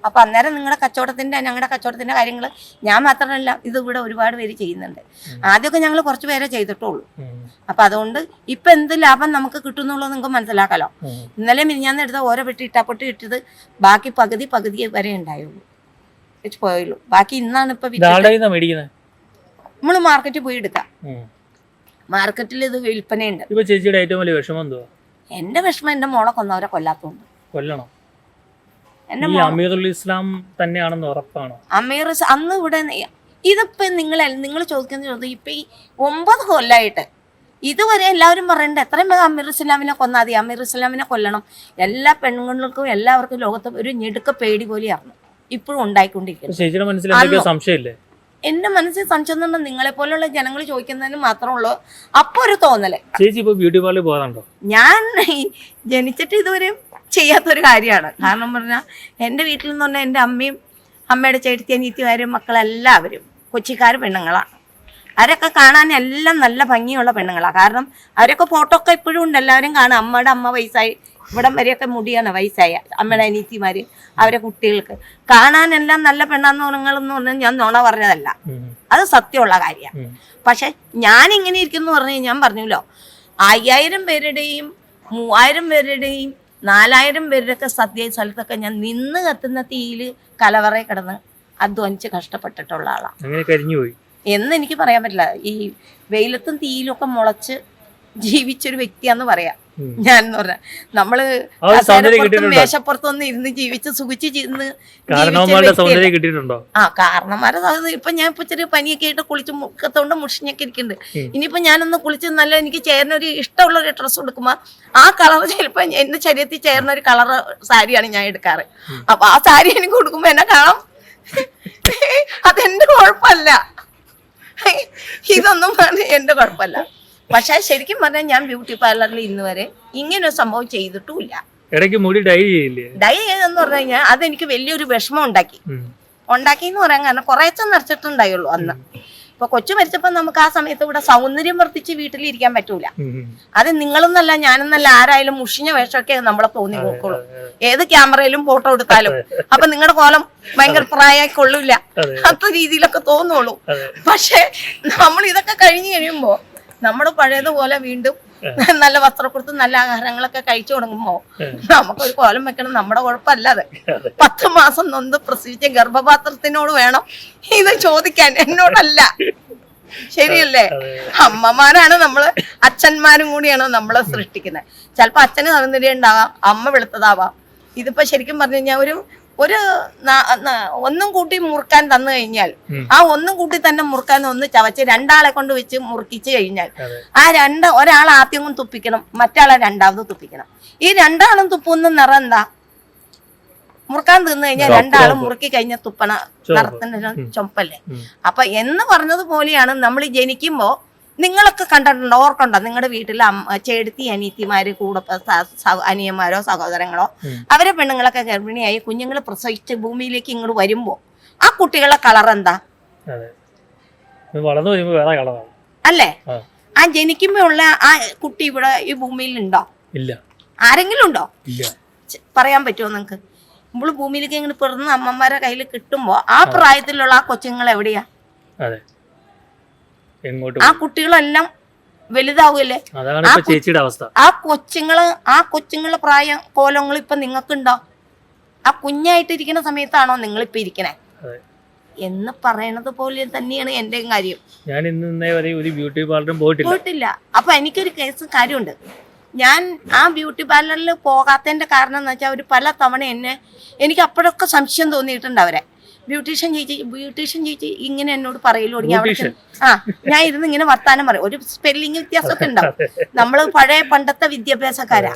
അപ്പൊ അന്നേരം നിങ്ങളുടെ കച്ചവടത്തിന്റെ ഞങ്ങളുടെ കച്ചവടത്തിന്റെ കാര്യങ്ങൾ ഞാൻ മാത്രമല്ല ഇത് ഇവിടെ ഒരുപാട് പേര് ചെയ്യുന്നുണ്ട്. ആദ്യമൊക്കെ ഞങ്ങൾ കുറച്ച് പേരെ ചെയ്തിട്ടുള്ളൂ. അപ്പം അതുകൊണ്ട് ഇപ്പം എന്ത് ലാഭം നമുക്ക് കിട്ടുന്നുള്ളത് നിങ്ങൾക്ക് മനസ്സിലാക്കാലോ. ഇന്നലെ മിനിഞ്ഞാന്ന് എടുത്ത ഓരോ പെട്ടി ഇട്ടാപ്പൊട്ടി ഇട്ടത് ബാക്കി പകുതി പകുതി വരെ ഉണ്ടായുള്ളൂ. പോയുള്ളൂ. ബാക്കി ഇന്നാണ് ഇപ്പം നമ്മൾ മാർക്കറ്റിൽ പോയി എടുക്കാം. മാർക്കറ്റിൽ ഇത് വിൽപ്പനയുണ്ട്. ഇപ്പൊ ചേച്ചിയുടെ ഏറ്റവും വലിയ വിഷമം എന്തുവാ? എന്റെ വിഷമം എന്റെ മോളെ കൊന്നവരെ കൊല്ലാത്തോണ്ട്. കൊല്ലണം? അമീറുൽ ഇസ്ലാം തന്നെയാണെന്ന് ഉറപ്പാണോ? അമീർ അന്ന് ഇവിടെ ഇതിപ്പോ നിങ്ങൾ നിങ്ങൾ ചോദിക്കുന്ന ചോദ്യം ഇപ്പൊ ഈ ഒമ്പത് കൊല്ലായിട്ട് ഇതുവരെ എല്ലാവരും പറയണ്ട? എത്രയും വേഗം അമീർ ഇസ്ലാമിനെ കൊന്നാൽ മതി. അമീർ ഇസ്ലാമിനെ കൊല്ലണം. എല്ലാ പെണ്ണുങ്ങൾക്കും എല്ലാവർക്കും ലോകത്ത് ഒരു ഞെടുക്ക പേടി പോലെയായിരുന്നു ഇപ്പോഴും ഉണ്ടായിക്കൊണ്ടിരിക്കുന്നത് സംശയമില്ലേ? എന്റെ മനസ്സിൽ സംശയം നിങ്ങളെ പോലുള്ള ജനങ്ങൾ ചോദിക്കുന്നതിന് മാത്രമേ ഉള്ളൂ അപ്പൊ ഒരു തോന്നൽ. ചേച്ചി ഇപ്പൊ ബ്യൂട്ടി പാർലർ പോകാറുണ്ടോ? ഞാൻ ജനിച്ചിട്ട് ഇതുവരെ ചെയ്യാത്തൊരു കാര്യമാണ്. കാരണം പറഞ്ഞാൽ എന്റെ വീട്ടിൽ നിന്ന് പറഞ്ഞാൽ എന്റെ അമ്മയും അമ്മയുടെ ചേട്ടത്തി അനീത്തിമാരും മക്കളെല്ലാവരും കൊച്ചിക്കാർ പെണ്ണുങ്ങളാണ് അവരൊക്കെ കാണാൻ എല്ലാം നല്ല ഭംഗിയുള്ള പെണ്ണുങ്ങളാണ് കാരണം അവരൊക്കെ ഫോട്ടോ ഒക്കെ ഇപ്പോഴും ഉണ്ട്. എല്ലാവരും കാണും. അമ്മയുടെ അമ്മ വയസ്സായി ഇവിടം വരെയൊക്കെ മുടിയാണ് വയസ്സായ അമ്മയുടെ അനീത്തിമാർ അവരെ കുട്ടികൾക്ക്. കാണാനെല്ലാം നല്ല പെണ്ണാന്ന് പറഞ്ഞെന്ന് പറഞ്ഞാൽ ഞാൻ നുണ പറഞ്ഞതല്ല. അത് സത്യമുള്ള കാര്യമാണ്. പക്ഷെ ഞാൻ ഇങ്ങനെ ഇരിക്കുന്നു പറഞ്ഞു ഞാൻ പറഞ്ഞല്ലോ. അയ്യായിരം പേരുടെയും മൂവായിരം പേരുടെയും നാലായിരം പേരുടെയൊക്കെ സദ്യ സ്ഥലത്തൊക്കെ ഞാൻ നിന്ന് കത്തുന്ന തീയിൽ കലവറയിൽ കിടന്ന് അധ്വാനിച്ച് കഷ്ടപ്പെട്ടിട്ടുള്ള ആളാണ് അങ്ങനെ കരിഞ്ഞുപോയി എന്ന് എനിക്ക് പറയാൻ പറ്റില്ല. ഈ വെയിലത്തും തീയിലും ഒക്കെ മുളച്ച് ജീവിച്ചൊരു വ്യക്തിയാന്ന് പറയാം. ഞാൻ എന്ന് പറഞ്ഞ നമ്മൾ വേഷപ്പുറത്തൊന്നും കസേരപ്പുറത്തും മേശപ്പുറത്തൊന്നും ഇരുന്ന് ജീവിച്ച് സുഖിച്ച് ഇരുന്ന് ആ കാരണന്മാരെ ഇപ്പൊ ഞാൻ ഇപ്പൊ ചെറിയ പനിയൊക്കെ ആയിട്ട് കുളിച്ച് മുഖത്തോണ്ട് മുഷിഞ്ഞൊക്കെ ഇരിക്കുന്നുണ്ട്. ഇനിയിപ്പോ ഞാനൊന്ന് കുളിച്ച് നല്ല എനിക്ക് ചേർന്നൊരു ഇഷ്ടമുള്ള ഒരു ഡ്രസ്സ് കൊടുക്കുമ്പോ ആ കളർ ചിലപ്പോ എന്റെ ശരീരത്തിൽ ചേർന്ന ഒരു കളർ സാരിയാണ് ഞാൻ എടുക്കാറ്. അപ്പൊ ആ സാരി എനിക്ക് കൊടുക്കുമ്പോ എന്നെ കാണാം. അതെന്റെ കുഴപ്പമല്ല. ഇതൊന്നും എന്റെ കുഴപ്പമല്ല. പക്ഷെ ശരിക്കും പറഞ്ഞാൽ ഞാൻ ബ്യൂട്ടി പാർലറിൽ ഇന്ന് വരെ ഇങ്ങനെ ഒരു സംഭവം ചെയ്തിട്ടുമില്ല. ഇടയ്ക്ക് മുടി ഡൈ ചെയ്യില്ലേ? ഡൈ ചെയ്തെന്ന് പറഞ്ഞു കഴിഞ്ഞാൽ അതെനിക്ക് വലിയൊരു വിഷമം ഉണ്ടാക്കി. ഉണ്ടാക്കി എന്ന് പറയാൻ കാരണം കുറേശ്ശെ നിറച്ചിട്ടുണ്ടായുള്ളൂ അന്ന്. ഇപ്പൊ കൊച്ചു മരിച്ചപ്പോ നമുക്ക് ആ സമയത്ത് ഇവിടെ സൗന്ദര്യം വർദ്ധിച്ച് വീട്ടിലിരിക്കാൻ പറ്റൂല. അത് നിങ്ങളെന്നല്ല ഞാനെന്നല്ല ആരായാലും മുഷിഞ്ഞ വേഷമൊക്കെ നമ്മളെ തോന്നി നോക്കുള്ളൂ ഏത് ക്യാമറയിലും ഫോട്ടോ എടുത്താലും. അപ്പൊ നിങ്ങളുടെ കോലം ഭയങ്കര പ്രായമായി കൊള്ളൂല. അതെ. അത്ര രീതിയിലൊക്കെ തോന്നുള്ളൂ. പക്ഷെ നമ്മൾ ഇതൊക്കെ കഴിഞ്ഞു കഴിയുമ്പോ നമ്മൾ പഴയതുപോലെ വീണ്ടും നല്ല വസ്ത്രക്കുറത്തും നല്ല ആഹാരങ്ങളൊക്കെ കഴിച്ചു തുടങ്ങുമ്പോ നമുക്കൊരു കോലം വെക്കണം നമ്മുടെ കുഴപ്പമല്ല അത്. പത്ത് മാസം നൊന്ത് പ്രസവിച്ച ഗർഭപാത്രത്തിനോട് വേണം ഇത് ചോദിക്കാൻ എന്നോടല്ല. ശരിയല്ലേ? അമ്മമാരാണ് നമ്മൾ അച്ഛന്മാരും കൂടിയാണ് നമ്മളെ സൃഷ്ടിക്കുന്നത്. ചിലപ്പോ അച്ഛന് ഉണ്ടാവാം അമ്മ വെളുത്തതാവാം. ഇതിപ്പോ ശരിക്കും പറഞ്ഞു കഴിഞ്ഞാൽ ഒരു ഒരു ഒന്നും കൂട്ടി മുറുക്കാൻ തന്നു കഴിഞ്ഞാൽ ആ ഒന്നും കൂട്ടി തന്നെ മുറുക്കാൻ ഒന്ന് ചവച്ച് രണ്ടാളെ കൊണ്ട് വെച്ച് മുറുക്കിച്ച് കഴിഞ്ഞാൽ ആ രണ്ട് ഒരാൾ ആദ്യം ഒന്ന് തുപ്പിക്കണം മറ്റാളെ രണ്ടാമത് തുപ്പിക്കണം. ഈ രണ്ടാളും തുപ്പുന്ന നിറം എന്താ? മുറുക്കാൻ തിന്നു കഴിഞ്ഞാൽ രണ്ടാളും മുറുക്കി കഴിഞ്ഞ തുപ്പണ നിറത്തിന്റെ ചൊമ്പല്ലേ? അപ്പൊ എന്ന് പറഞ്ഞതുപോലെയാണ് നമ്മൾ ജനിക്കുമ്പോ നിങ്ങളൊക്കെ കണ്ടിട്ടുണ്ടോ? ഓർക്കണ്ടോ? നിങ്ങളുടെ വീട്ടിൽ ചേടത്തി അനിയത്തിമാര് കൂടെ അനിയന്മാരോ സഹോദരങ്ങളോ അവരെ പെണ്ണുങ്ങളൊക്കെ ഗർഭിണിയായി കുഞ്ഞുങ്ങൾ പ്രസവിച്ച് ഭൂമിയിലേക്ക് ഇങ്ങോട്ട് വരുമ്പോ ആ കുട്ടികളുടെ കളർ എന്താ? വളർന്നു വരുമ്പോ വേറെ കളറാണ് അല്ലേ? ആ. ജനിക്കുമ്പോ ഉള്ള ആ കുട്ടി ഇവിടെ ഈ ഭൂമിയിൽ ഉണ്ടോ ഇല്ല. ആരെങ്കിലും ഉണ്ടോ? ഇല്ല. പറയാൻ പറ്റുമോ നിങ്ങക്ക്? നമ്മൾ ഭൂമിയിലേക്ക് ഇങ്ങനെ പിറന്ന് അമ്മമാരെ കയ്യിൽ കിട്ടുമ്പോ ആ പ്രായത്തിലുള്ള ആ കൊച്ചുങ്ങൾ എവിടെയാ അതെ. ആ കുട്ടികളെല്ലാം വലുതാവൂല്ലേ അതാണ് ചേച്ചിയുടെ അവസ്ഥ. ആ കൊച്ചുങ്ങൾ ആ കൊച്ചുങ്ങളെ പ്രായം കോലങ്ങൾ ഇപ്പൊ നിങ്ങൾക്കുണ്ടോ ആ കുഞ്ഞായിട്ടിരിക്കുന്ന സമയത്താണോ നിങ്ങൾ ഇപ്പൊ ഇരിക്കണേ എന്ന് പറയണത് പോലെ തന്നെയാണ് എന്റെ കാര്യം. ഞാൻ ഇന്ന് ഒരു ബ്യൂട്ടി പാർലറും പോയിട്ടില്ല. പോയിട്ടില്ല. അപ്പൊ എനിക്കൊരു കേസ് കാര്യമുണ്ട്. ഞാൻ ആ ബ്യൂട്ടി പാർലറിൽ പോകാത്തതിന്റെ കാരണം എന്ന് വെച്ചാൽ അവർ പല തവണ എന്നെ എനിക്ക് അപ്പോഴൊക്കെ സംശയം തോന്നിയിട്ടുണ്ട് അവരെ. ബ്യൂട്ടീഷ്യൻ ചേച്ചി ബ്യൂട്ടീഷ്യൻ ചേച്ചി ഇങ്ങനെ എന്നോട് പറയലോ ഞാൻ ആ ഞാൻ ഇരുന്ന് ഇങ്ങനെ വർത്താനം പറയും. ഒരു സ്പെല്ലിംഗ് വ്യത്യാസമൊക്കെ ഉണ്ടാവും. നമ്മൾ പഴയ പണ്ടത്തെ വിദ്യാഭ്യാസക്കാരാ.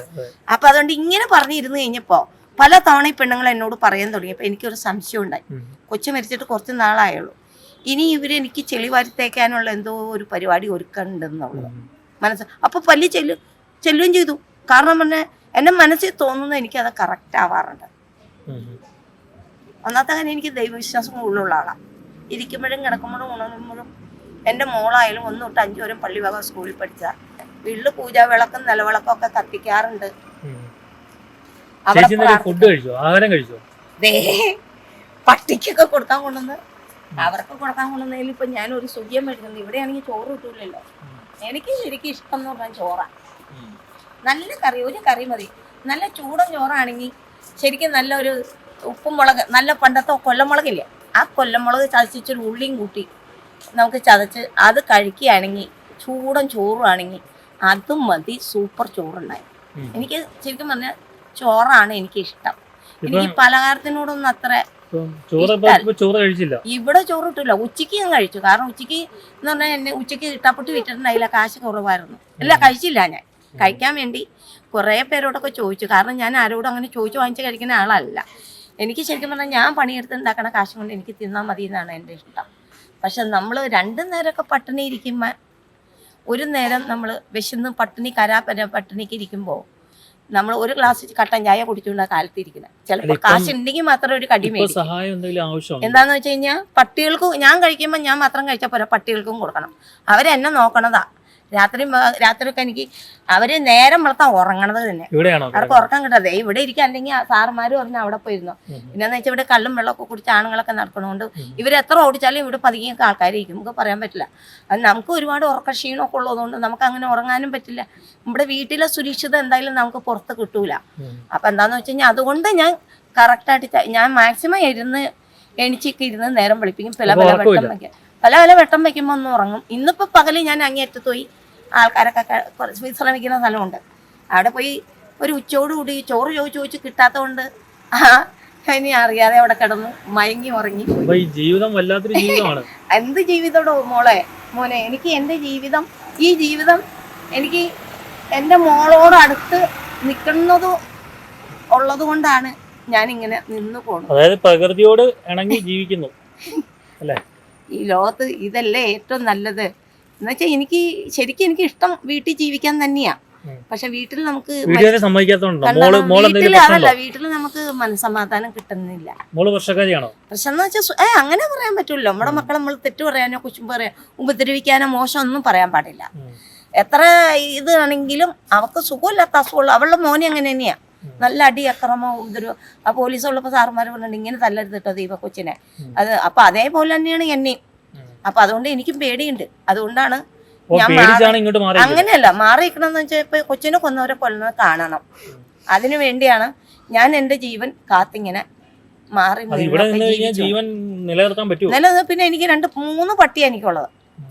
അപ്പൊ അതുകൊണ്ട് ഇങ്ങനെ പറഞ്ഞിരുന്നു കഴിഞ്ഞപ്പോ പല തവണ ഈ പെണ്ണുങ്ങൾ എന്നോട് പറയാൻ തുടങ്ങിയപ്പോ എനിക്കൊരു സംശയം ഉണ്ടായി. കൊച്ചു മരിച്ചിട്ട് കുറച്ച് നാളായുള്ളൂ. ഇനി ഇവർ എനിക്ക് ചെളി വാരിത്തേക്കാനുള്ള എന്തോ ഒരു പരിപാടി ഒരുക്കണ്ടെന്നുള്ളത്. മനസ്സ് അപ്പൊ പല്ലി ചെല്ലു ചെല്ലുകയും ചെയ്തു. കാരണം പറഞ്ഞ എന്റെ മനസ്സിൽ തോന്നുന്നത് എനിക്കത് അത് കറക്റ്റ് ആവാറുണ്ട്. ഒന്നാമത്തെ കാര്യം എനിക്ക് ദൈവവിശ്വാസം കൂടുതലുള്ള ആളാണ് ഇരിക്കുമ്പോഴും കിടക്കുമ്പോഴും ഉണങ്ങുമ്പോഴും എന്റെ മോളായാലും ഒന്ന് തൊട്ട് അഞ്ചു വരും പള്ളി വക സ്കൂളിൽ പഠിച്ച വീട്ടിൽ പൂജാ വിളക്കും നിലവിളക്കും ഒക്കെ കത്തിക്കാറുണ്ട് പട്ടിക്കൊക്കെ കൊടുക്കാൻ കൊണ്ടുവന്ന്. അവർക്ക് കൊടുക്കാൻ കൊണ്ടുവന്നതിൽ ഇപ്പൊ ഞാൻ ഒരു സുഖം മേടിക്കുന്നത് ഇവിടെയാണെങ്കിൽ ചോറ് കിട്ടൂലല്ലോ. എനിക്ക് ശരിക്കും ഇഷ്ടം എന്ന് പറഞ്ഞാൽ ചോറാണ് നല്ല കറി ഒരു കറി മതി. നല്ല ചൂടൻ ചോറാണെങ്കിൽ ശരിക്കും നല്ല ഒരു ഉപ്പും മുളക് നല്ല പണ്ടത്തെ കൊല്ലമുളകില്ലേ? ആ കൊല്ലമുളക് ചതച്ചൊരു ഉള്ളിയും കൂട്ടി നമുക്ക് ചതച്ച് അത് കഴിക്കുകയാണെങ്കിൽ ചൂടൻ ചോറുവാണെങ്കിൽ അതും മതി സൂപ്പർ ചോറുണ്ടായി. എനിക്ക് ശരിക്കും പറഞ്ഞാൽ ചോറാണ് എനിക്ക് ഇഷ്ടം എനിക്ക് പലഹാരത്തിനോടൊന്നും അത്ര ചോറ് കഴിച്ചില്ല. ഇവിടെ ചോറ് കിട്ടില്ല ഉച്ചയ്ക്ക് ഞാൻ കഴിച്ചു. കാരണം ഉച്ചയ്ക്ക് എന്ന് പറഞ്ഞാൽ എന്നെ ഉച്ചയ്ക്ക് ഇട്ടപ്പെട്ട് വിറ്റിട്ടുണ്ടായില്ല കാശ് കുറവായിരുന്നു. അല്ല കഴിച്ചില്ല ഞാൻ. കഴിക്കാൻ വേണ്ടി കുറേ പേരോടൊക്കെ ചോദിച്ചു. കാരണം ഞാൻ ആരോടും അങ്ങനെ ചോദിച്ചു വാങ്ങിച്ച് കഴിക്കുന്ന ആളല്ല. എനിക്ക് ശരിക്കും പറഞ്ഞാൽ ഞാൻ പണിയെടുത്ത് ഉണ്ടാക്കണ കാശ് കൊണ്ട് എനിക്ക് തിന്നാൽ മതി എന്നാണ് എന്റെ ഇഷ്ടം. പക്ഷെ നമ്മൾ രണ്ടു നേരമൊക്കെ പട്ടിണി ഇരിക്കുമ്പോൾ ഒരു നേരം നമ്മൾ വിശന്ന് പട്ടിണി കരാപ്പര പട്ടിണിക്ക് ഇരിക്കുമ്പോൾ നമ്മൾ ഒരു ഗ്ലാസ് കട്ടൻ ചായ കുടിച്ചുകൊണ്ടാണ് കാലത്തിരിക്കുന്നത് ചിലപ്പോൾ കാശ് ഉണ്ടെങ്കിൽ മാത്രം ഒരു കടി എന്താന്ന് വെച്ച് കഴിഞ്ഞാൽ പട്ടികൾക്ക് ഞാൻ കഴിക്കുമ്പോൾ ഞാൻ മാത്രം കഴിച്ചാൽ പോരാ പട്ടികൾക്കും കൊടുക്കണം. അവരെന്നെ നോക്കണതാ. രാത്രി രാത്രി രാത്രിയൊക്കെ എനിക്ക് അവർ നേരം വളർത്താൻ ഉറങ്ങണത് തന്നെ. അവർക്ക് ഉറക്കം കിട്ടാതെ. ഇവിടെ ഇരിക്കാൻ അല്ലെങ്കിൽ സാറുമാര് പറഞ്ഞ അവിടെ പോയിരുന്നു. പിന്നെന്ന് വെച്ചാൽ ഇവിടെ കള്ളും വെള്ളമൊക്കെ കുടിച്ച് ആണുങ്ങളൊക്കെ നടക്കണോണ്ട് ഇവർ എത്ര ഓടിച്ചാലും ഇവിടെ പതുങ്ങിയൊക്കെ ആൾക്കാരായിരിക്കും നമുക്ക് പറയാൻ പറ്റില്ല. അത് നമുക്ക് ഒരുപാട് ഉറക്ക ക്ഷീണമൊക്കെ ഉള്ളതുകൊണ്ട് നമുക്ക് അങ്ങനെ ഉറങ്ങാനും പറ്റില്ല. നമ്മുടെ വീട്ടിലെ സുരക്ഷിത എന്തായാലും നമുക്ക് പുറത്ത് കിട്ടൂല. അപ്പൊ അപ്പം എന്താന്ന് വെച്ച് കഴിഞ്ഞാൽ അതുകൊണ്ട് ഞാൻ കറക്റ്റായിട്ട് ഞാൻ മാക്സിമം ഇരുന്ന് എണിച്ചൊക്കെ ഇരുന്ന് നേരം വെളുപ്പിക്കും. പല പല വെട്ടം വയ്ക്കും പല പല വെട്ടം വയ്ക്കുമ്പോൾ ഒന്ന് ഉറങ്ങും. ഇന്നിപ്പോ പകൽ ഞാൻ അങ്ങേറ്റത്ത് പോയി ആൾക്കാരൊക്കെ കുറച്ച് വിശ്രമിക്കുന്ന സ്ഥലമുണ്ട്. അവിടെ പോയി ഒരു ഉച്ചയോടുകൂടി ചോറ് ചോദിച്ചു ചോദിച്ച് കിട്ടാത്തതുകൊണ്ട് ആ ഇനി അറിയാതെ അവിടെ കിടന്നു മയങ്ങി ഉറങ്ങി ജീവിതം വല്ലാത്തൊരു ജീവിതമാണ്. എന്ത് ജീവിതമോ മോളെ? മോനെ എനിക്ക് എന്റെ ജീവിതം ഈ ജീവിതം എനിക്ക് എന്റെ മോളോട് അടുത്ത് നിൽക്കുന്നത് ഉള്ളത് കൊണ്ടാണ് ഞാൻ ഇങ്ങനെ നിന്ന് പോകുന്നത്. അതായത് പ്രകൃതിയോട് ഇണങ്ങി ജീവിക്കുന്നു. അല്ലേ? ഈ ലോകത്ത് ഇതല്ലേ ഏറ്റവും നല്ലത്? എന്നുവെച്ചാൽ എനിക്ക് ശരിക്കും എനിക്ക് ഇഷ്ടം വീട്ടിൽ ജീവിക്കാൻ തന്നെയാ. പക്ഷെ വീട്ടിൽ നമുക്ക് വീട്ടിൽ അതല്ല വീട്ടിൽ നമുക്ക് മനസ്സമാധാനം കിട്ടുന്നില്ല. പ്രശ്നം വെച്ചാൽ ഏ അങ്ങനെ പറയാൻ പറ്റൂല്ലോ നമ്മുടെ മക്കളെ നമ്മൾ തെറ്റ് പറയാനോ കുശും പറയാനോ ഉപദ്രവിക്കാനോ മോശം ഒന്നും പറയാൻ പാടില്ല. എത്ര എത്ര ഇതാണെങ്കിലും അവർക്ക് സുഖമില്ലാത്ത അസുഖമുള്ള അവളുടെ മോനെ അങ്ങനെ തന്നെയാ. നല്ല അടി അക്രമം ഉപദ്രവം ആ പോലീസ് ഉള്ളപ്പോൾ സാറുമാർ പറഞ്ഞിട്ടുണ്ട് ഇങ്ങനെ തല്ലരുത് കേട്ടോ ദീപ കൊച്ചിനെ. അത് അപ്പൊ അതേപോലെ തന്നെയാണ് എന്നെയും. അപ്പൊ അതുകൊണ്ട് എനിക്കും പേടിയുണ്ട്. അതുകൊണ്ടാണ് ഞാൻ മാറി അങ്ങനെയല്ല മാറിയിരിക്കണമെന്ന് വെച്ചാൽ ഇപ്പൊ കൊച്ചിനെ കൊന്നവരെ കൊല്ലുന്നത് കാണണം. അതിനു വേണ്ടിയാണ് ഞാൻ എന്റെ ജീവൻ കാത്തിങ്ങനെ മാറി അത് ഇവിടെ മുന്നോട്ട് നിന്ന് കഴിഞ്ഞാൽ ജീവിച്ചു. ജീവൻ നിലനിർത്താൻ പറ്റുമോ പിന്നെ എനിക്ക് രണ്ട് മൂന്ന് പട്ടിയാണ് എനിക്കുള്ളത്.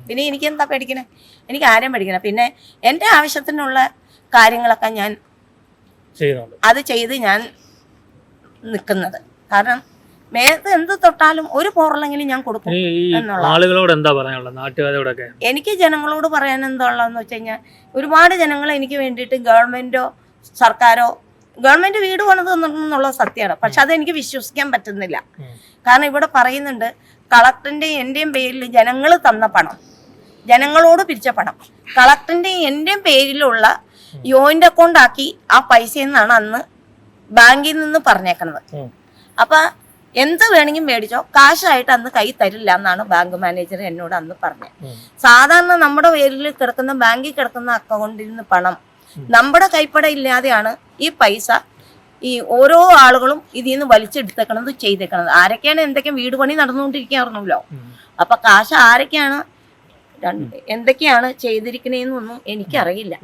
പിന്നെ എനിക്ക് എന്താ പേടിക്കണേ? എനിക്ക് ആരെയും പേടിക്കണേ? പിന്നെ എന്റെ ആവശ്യത്തിനുള്ള കാര്യങ്ങളൊക്കെ ഞാൻ ചെയ്യുന്നുണ്ട്. അത് ചെയ്ത് ഞാൻ നിൽക്കുന്നത്. കാരണം മേത്ത് എന്ത് തൊട്ടാലും ഒരു പോറലെങ്കിലും ഞാൻ കൊടുക്കും ആളുകളോട് എന്താ പറയാനുള്ളത്? നാട്ടുകാരോടൊക്കെ? എനിക്ക് ജനങ്ങളോട് പറയാൻ എന്താണെന്ന് വെച്ച് കഴിഞ്ഞാൽ ഒരുപാട് ജനങ്ങൾ എനിക്ക് വേണ്ടിയിട്ട് ഗവൺമെന്റോ സർക്കാരോ ഗവൺമെന്റ് വീട് പണിത് എന്നുള്ള സത്യമാണ്. പക്ഷെ അതെനിക്ക് വിശ്വസിക്കാൻ പറ്റുന്നില്ല. കാരണം ഇവിടെ പറയുന്നുണ്ട് കളക്ടറിന്റെയും എന്റെയും പേരിൽ ജനങ്ങൾ തന്ന പണം. ജനങ്ങളോട് പിരിച്ച പണം. കളക്ടറിന്റെയും എന്റെയും പേരിലുള്ള യോയിന്റ് അക്കൗണ്ട് ആക്കി ആ പൈസ നിന്നാണ് അന്ന് ബാങ്കിൽ നിന്ന് പറഞ്ഞേക്കുന്നത്. അപ്പം എന്ത് വേണമെങ്കിലും മേടിച്ചോ. കാശായിട്ട് അന്ന് കൈ തരില്ല എന്നാണ് ബാങ്ക് മാനേജർ എന്നോട് അന്ന് പറഞ്ഞത്. സാധാരണ നമ്മുടെ പേരിൽ കിടക്കുന്ന ബാങ്കിൽ കിടക്കുന്ന അക്കൗണ്ടിൽ നിന്ന് പണം നമ്മുടെ കൈപ്പട ഇല്ലാതെയാണ് ഈ പൈസ ഈ ഓരോ ആളുകളും ഇതിൽ നിന്ന് വലിച്ചെടുത്തേക്കണത് ചെയ്തേക്കണത്. ആരൊക്കെയാണ് എന്തൊക്കെ വീട് പണി നടന്നുകൊണ്ടിരിക്കാറുണ്ടല്ലോ. അപ്പൊ കാശ് ആരൊക്കെയാണ് രണ്ട് എന്തൊക്കെയാണ് ചെയ്തിരിക്കണേന്നൊന്നും എനിക്കറിയില്ല.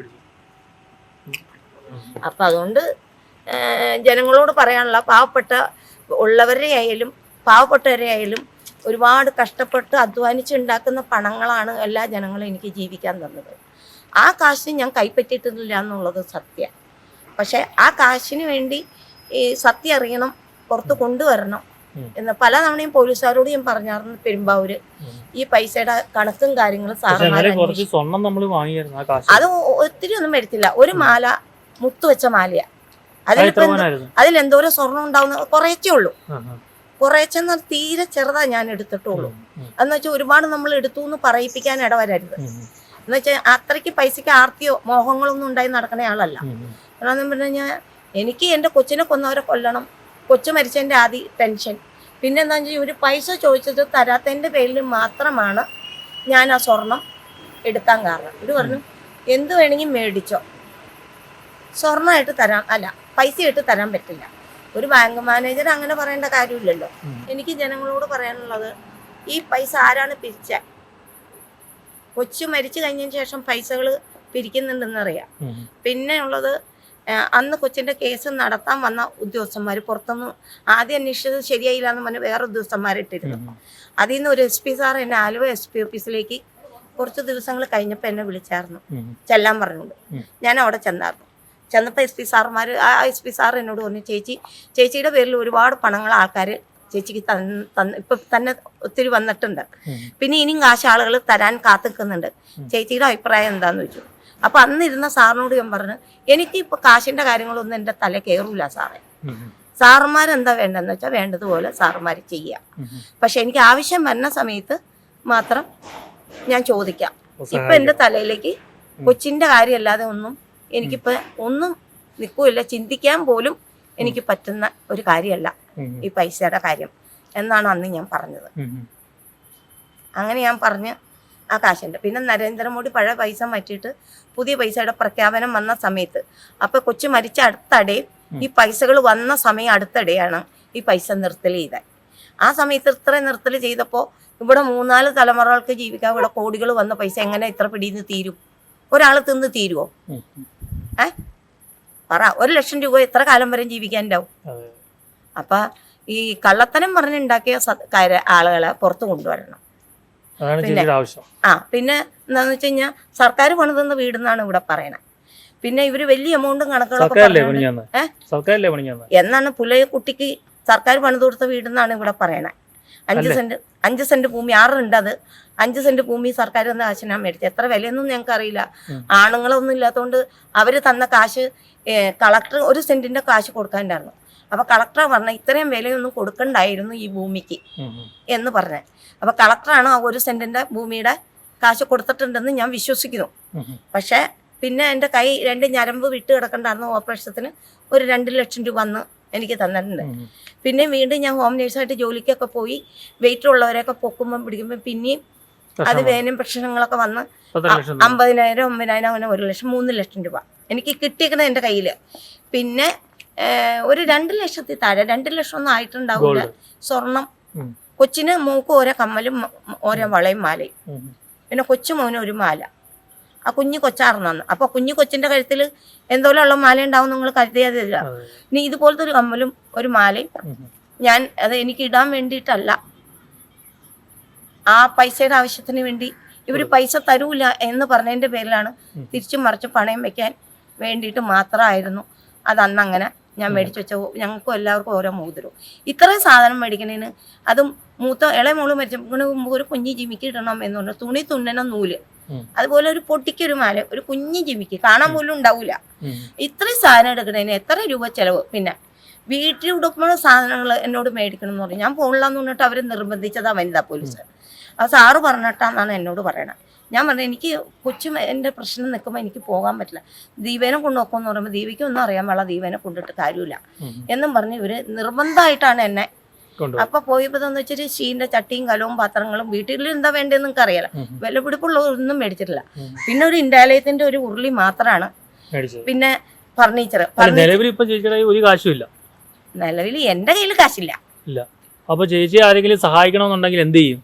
അപ്പൊ അതുകൊണ്ട് ജനങ്ങളോട് പറയാനുള്ള പാവപ്പെട്ട ഉള്ളവരുടെ ആയാലും പാവപ്പെട്ടവരെ ആയാലും ഒരുപാട് കഷ്ടപ്പെട്ട് അധ്വാനിച്ചുണ്ടാക്കുന്ന പണങ്ങളാണ് എല്ലാ ജനങ്ങളും എനിക്ക് ജീവിക്കാൻ തന്നത്. ആ കാശ് ഞാൻ കൈപ്പറ്റിയിട്ടില്ല എന്നുള്ളത് സത്യം. പക്ഷെ ആ കാശിന് വേണ്ടി ഈ സത്യം അറിയണം പുറത്ത് കൊണ്ടുവരണം. എന്ന് പല തവണയും പോലീസുകാരോട് ഞാൻ പറഞ്ഞായിരുന്നു പെരുമ്പാവൂര്. ഈ പൈസയുടെ കണക്കും കാര്യങ്ങളും സാറിന് അത് ഒത്തിരി ഒന്നും വരത്തില്ല. ഒരു മാല മുത്തുവെച്ച മാലയാ. അത് എത്ര അതിലിപ്പോ എന്തോരം സ്വർണം ഉണ്ടാവുന്ന കുറേച്ചേ ഉള്ളൂ. ആ, ആ. കുറേച്ചെന്ന് തീരെ ചെറുതാ ഞാൻ എടുത്തിട്ടുള്ളൂ. എന്ന് വെച്ചാൽ ഒരുപാട് നമ്മൾ എടുത്തു എന്ന് പറയിപ്പിക്കാൻ ഇടവരരുത്. എന്ന് വെച്ചാൽ അത്രയ്ക്ക് പൈസയ്ക്ക് ആർത്തിയോ മോഹങ്ങളൊന്നും ഉണ്ടായി നടക്കുന്ന ആളല്ല. കാരണം പറഞ്ഞു കഴിഞ്ഞാൽ എനിക്ക് എന്റെ കൊച്ചിനെ കൊന്നവരെ കൊല്ലണം. കൊച്ചു മരിച്ചതിന്റെ ആദ്യ ടെൻഷൻ. പിന്നെ എന്താ വെച്ചാൽ ഒരു പൈസ ചോദിച്ചിട്ട് തരാത്തതിന്റെ പേരിൽ മാത്രമാണ് ഞാൻ ആ സ്വർണം എടുക്കാൻ കാരണം. ഇത് പറഞ്ഞു എന്ത് വേണമെങ്കിൽ മേടിച്ചോ. സ്വർണമായിട്ട് തരാം. അല്ല പൈസ ഇട്ട് തരാൻ പറ്റില്ല. ഒരു ബാങ്ക് മാനേജർ അങ്ങനെ പറയേണ്ട കാര്യമില്ലല്ലോ. എനിക്ക് ജനങ്ങളോട് പറയാനുള്ളത് ഈ പൈസ ആരാണ് പിരിച്ച? കൊച്ചു മരിച്ചു കഴിഞ്ഞതിന് ശേഷം പൈസകൾ പിരിക്കുന്നുണ്ടെന്നറിയാം. പിന്നെ ഉള്ളത് അന്ന് കൊച്ചിന്റെ കേസ് നടത്താൻ വന്ന ഉദ്യോഗസ്ഥന്മാർ പുറത്തുനിന്ന് ആദ്യം അന്വേഷിച്ചത് ശരിയായില്ല എന്ന് പറഞ്ഞ് വേറെ ഉദ്യോഗസ്ഥന്മാരിട്ടിരുന്നു ഇട്ടിരുന്നു. അതിൽ നിന്ന് ഒരു എസ് പി സാർ എന്നെ ആലുവ എസ് പി ഓഫീസിലേക്ക് കുറച്ച് ദിവസങ്ങൾ കഴിഞ്ഞപ്പോൾ എന്നെ വിളിച്ചായിരുന്നു. ചെല്ലാൻ പറഞ്ഞുകൊണ്ട്. ഞാൻ അവിടെ ചെന്നായിരുന്നു. ചെന്നപ്പോൾ എസ് പി സാർമാർ ആ എസ് പി സാർ എന്നോട് പറഞ്ഞു ചേച്ചി ചേച്ചിയുടെ പേരിൽ ഒരുപാട് പണങ്ങൾ ആൾക്കാർ ചേച്ചിക്ക് തന്ന് ഇപ്പൊ തന്നെ ഒത്തിരി വന്നിട്ടുണ്ട്. പിന്നെ ഇനിയും കാശ് ആളുകൾ തരാൻ കാത്തു നിൽക്കുന്നുണ്ട് ചേച്ചിയുടെ അഭിപ്രായം എന്താന്ന് ചോദിച്ചു. അപ്പൊ അന്നിരുന്ന സാറിനോട് ഞാൻ പറഞ്ഞു എനിക്ക് ഇപ്പൊ കാശിന്റെ കാര്യങ്ങളൊന്നും എന്റെ തല കയറൂല സാറേ. സാറുമാരെന്താ വേണ്ടതെന്ന് വെച്ചാൽ വേണ്ടതുപോലെ സാറുമാർ ചെയ്യുക ഉം. പക്ഷെ എനിക്ക് ആവശ്യം വരുന്ന സമയത്ത് മാത്രം ഞാൻ ചോദിക്കാം. ഇപ്പൊ എന്റെ തലയിലേക്ക് കൊച്ചിന്റെ കാര്യമല്ലാതെ ഒന്നും എനിക്കിപ്പോ ഒന്നും നിൽക്കൂല ചിന്തിക്കാൻ പോലും എനിക്ക് പറ്റുന്ന ഒരു കാര്യമല്ല ഈ പൈസയുടെ കാര്യം എന്നാണ് അന്ന് ഞാൻ പറഞ്ഞത്. അങ്ങനെ ഞാൻ പറഞ്ഞ് ആ കാശുണ്ട്. പിന്നെ നരേന്ദ്രമോദി പഴയ പൈസ മാറ്റിയിട്ട് പുതിയ പൈസയുടെ പ്രഖ്യാപനം വന്ന സമയത്ത് അപ്പൊ കൊച്ചു മരിച്ച അടുത്തടേ ഈ പൈസകൾ വന്ന സമയം അടുത്തിടെയാണ് ഈ പൈസ നിർത്തൽ ചെയ്തത്. ആ സമയത്ത് ഇത്ര നിർത്തൽ ചെയ്തപ്പോൾ ഇവിടെ മൂന്നാൽ തലമുറകൾക്ക് ജീവിക്കാൻ ഇവിടെ കോടികൾ വന്ന പൈസ എങ്ങനെ ഇത്ര പിടിയിൽ നിന്ന് തീരും? ഒരാൾ തിന്ന് തീരുമോ. ഏ? പറ ഒരു ലക്ഷം രൂപ എത്ര കാലം വരെ ജീവിക്കാനുണ്ടാവും. അപ്പൊ ഈ കള്ളത്തനം പറഞ്ഞുണ്ടാക്കിയ ആളുകളെ പുറത്തു കൊണ്ടുവരണം. ആവശ്യം. ആ പിന്നെ എന്താന്ന് വെച്ച് കഴിഞ്ഞാൽ സർക്കാർ പണിതെന്ന വീടെന്നാണ് ഇവിടെ പറയണത് പിന്നെ ഇവർ വലിയ എമൗണ്ടും കണക്കുകളൊക്കെ എന്നാണ് പുലയ കുട്ടിക്ക് സർക്കാർ പണിത് കൊടുത്ത വീടെന്നാണ് ഇവിടെ പറയണത് അഞ്ച്? സെന്റ് അഞ്ച് സെന്റ് ഭൂമി ആറുണ്ട് അത്. അഞ്ച് സെന്റ് ഭൂമി സർക്കാർ തന്ന കാശ് ഞാൻ മേടിച്ചത്. എത്ര വിലയൊന്നും ഞങ്ങൾക്ക് അറിയില്ല. ആണുങ്ങളൊന്നും ഇല്ലാത്തതുകൊണ്ട് അവർ തന്ന കാശ് കളക്ടർ ഒരു സെന്റിന്റെ കാശ് കൊടുക്കാനുണ്ടായിരുന്നു. അപ്പൊ കളക്ടർ പറഞ്ഞ ഇത്രയും വിലയൊന്നും കൊടുക്കണ്ടായിരുന്നു ഈ ഭൂമിക്ക് എന്ന് പറഞ്ഞത് അപ്പൊ കളക്ടറാണ് ആ ഒരു സെന്റിന്റെ ഭൂമിയുടെ കാശ് കൊടുത്തിട്ടുണ്ടെന്ന് ഞാൻ വിശ്വസിക്കുന്നു. പക്ഷെ പിന്നെ എന്റെ കൈ രണ്ട് ഞരമ്പ് വിട്ട് കിടക്കണ്ടായിരുന്നു ഓപ്പറേഷത്തിന്. ഒരു രണ്ട് ലക്ഷം രൂപ അന്ന് എനിക്ക് തന്നിട്ടുണ്ട്. പിന്നെ വീണ്ടും ഞാൻ ഹോം നേഴ്സായിട്ട് ജോലിക്കൊക്കെ പോയി വെയിറ്റ് ഉള്ളവരെയൊക്കെ പൊക്കുമ്പം പിടിക്കുമ്പോൾ പിന്നെയും അത് വേനും പ്രശ്നങ്ങളൊക്കെ വന്ന്. അമ്പതിനായിരം ഒമ്പതിനായിരം അങ്ങനെ ഒരു ലക്ഷം മൂന്ന് ലക്ഷം രൂപ എനിക്ക് കിട്ടിയിരിക്കുന്നത് എന്റെ കയ്യിൽ പിന്നെ ഒരു രണ്ട് ലക്ഷത്തിൽ താഴെ രണ്ട് ലക്ഷം ഒന്നും ആയിട്ടുണ്ടാവില്ല. സ്വർണം. കൊച്ചിന് മൂക്ക് ഓരോ കമ്മലും ഓരോ വളയും മാലയും. പിന്നെ കൊച്ചു മോന് ഒരു മാല. ആ കുഞ്ഞു കൊച്ചാർന്നു അപ്പൊ കുഞ്ഞു കൊച്ചിന്റെ കഴുത്തിൽ എന്തോലും ഉള്ള മാല ഉണ്ടാവും നിങ്ങൾ കരുതിയതില്ല. ഇല്ല ഇനി ഇതുപോലത്തെ ഒരു കമ്മലും ഒരു മാലയും ഞാൻ അത് എനിക്ക് ഇടാൻ വേണ്ടിയിട്ടല്ല. ആ പൈസയുടെ ആവശ്യത്തിന് വേണ്ടി ഇവർ പൈസ തരൂല എന്ന് പറഞ്ഞതിന്റെ പേരിലാണ് തിരിച്ചു മറിച്ചും പണയം വെക്കാൻ വേണ്ടിയിട്ട് മാത്രമായിരുന്നു. അത് അന്ന് അങ്ങനെ ഞാൻ മേടിച്ചു വെച്ച ഞങ്ങൾക്കും എല്ലാവർക്കും ഓരോ മോതിരവും ഇത്രയും സാധനം മേടിക്കണേന് അതും മൂത്ത ഇളയ മോൾ മരിച്ചപ്പോൾ മുമ്പ് ഒരു കുഞ്ഞി ജിമിക്ക് ഇടണം എന്ന് പറഞ്ഞു. തുണി തുന്നണ നൂൽ. അതുപോലെ ഒരു പൊട്ടിക്കൊരു മാല ഒരു കുഞ്ഞി ജിമിക്ക്. കാണാൻ പോലും ഉണ്ടാവില്ല ഇത്രയും സാധനം എടുക്കണേന് എത്ര രൂപ ചെലവ്? പിന്നെ വീട്ടിൽ ഉടുക്കുന്ന സാധനങ്ങൾ എന്നോട് മേടിക്കണം എന്ന് പറഞ്ഞു. ഞാൻ പോണില്ലാന്ന് പറഞ്ഞിട്ട് അവർ നിർബന്ധിച്ചതാ വനിതാ പോലീസ്. ആ സാറ് പറഞ്ഞിട്ടാന്നാണ് എന്നോട് പറയണത് ഞാൻ പറഞ്ഞു എനിക്ക് കൊച്ചു എന്റെ പ്രശ്നം നിൽക്കുമ്പോൾ എനിക്ക് പോകാൻ പറ്റില്ല. ദീപേനെ കൊണ്ടുപോക്കുമെന്ന് പറയുമ്പോൾ ദീപയ്ക്ക് ഒന്നും അറിയാൻ വേള ദീപേനെ കൊണ്ടിട്ട് കാര്യമില്ല. എന്നും പറഞ്ഞ് ഇവർ നിർബന്ധമായിട്ടാണ് എന്നെ. അപ്പൊ പോയപ്പോ എന്ന് വെച്ചിട്ട് ഷീന്റെ ചട്ടിയും കലവും പാത്രങ്ങളും വീട്ടിൽ എന്താ വേണ്ടതെന്ന് നിങ്ങൾക്ക് അറിയാലോ. വിലപിടിപ്പുള്ള ഒന്നും മേടിച്ചിട്ടില്ല. പിന്നെ ഒരു ഇൻഡാലയത്തിന്റെ ഒരു ഉരുളി മാത്രമാണ് പിന്നെ ഫർണിച്ചർ നിലവിൽ ഇപ്പൊ ചേച്ചിയുടെ കയ്യിൽ ഒരു കാശും നിലവിൽ എന്റെ കയ്യിൽ കാശില്ല. അപ്പൊ ചേച്ചി ആരെങ്കിലും സഹായിക്കണമെന്നുണ്ടെങ്കിൽ എന്ത് ചെയ്യും?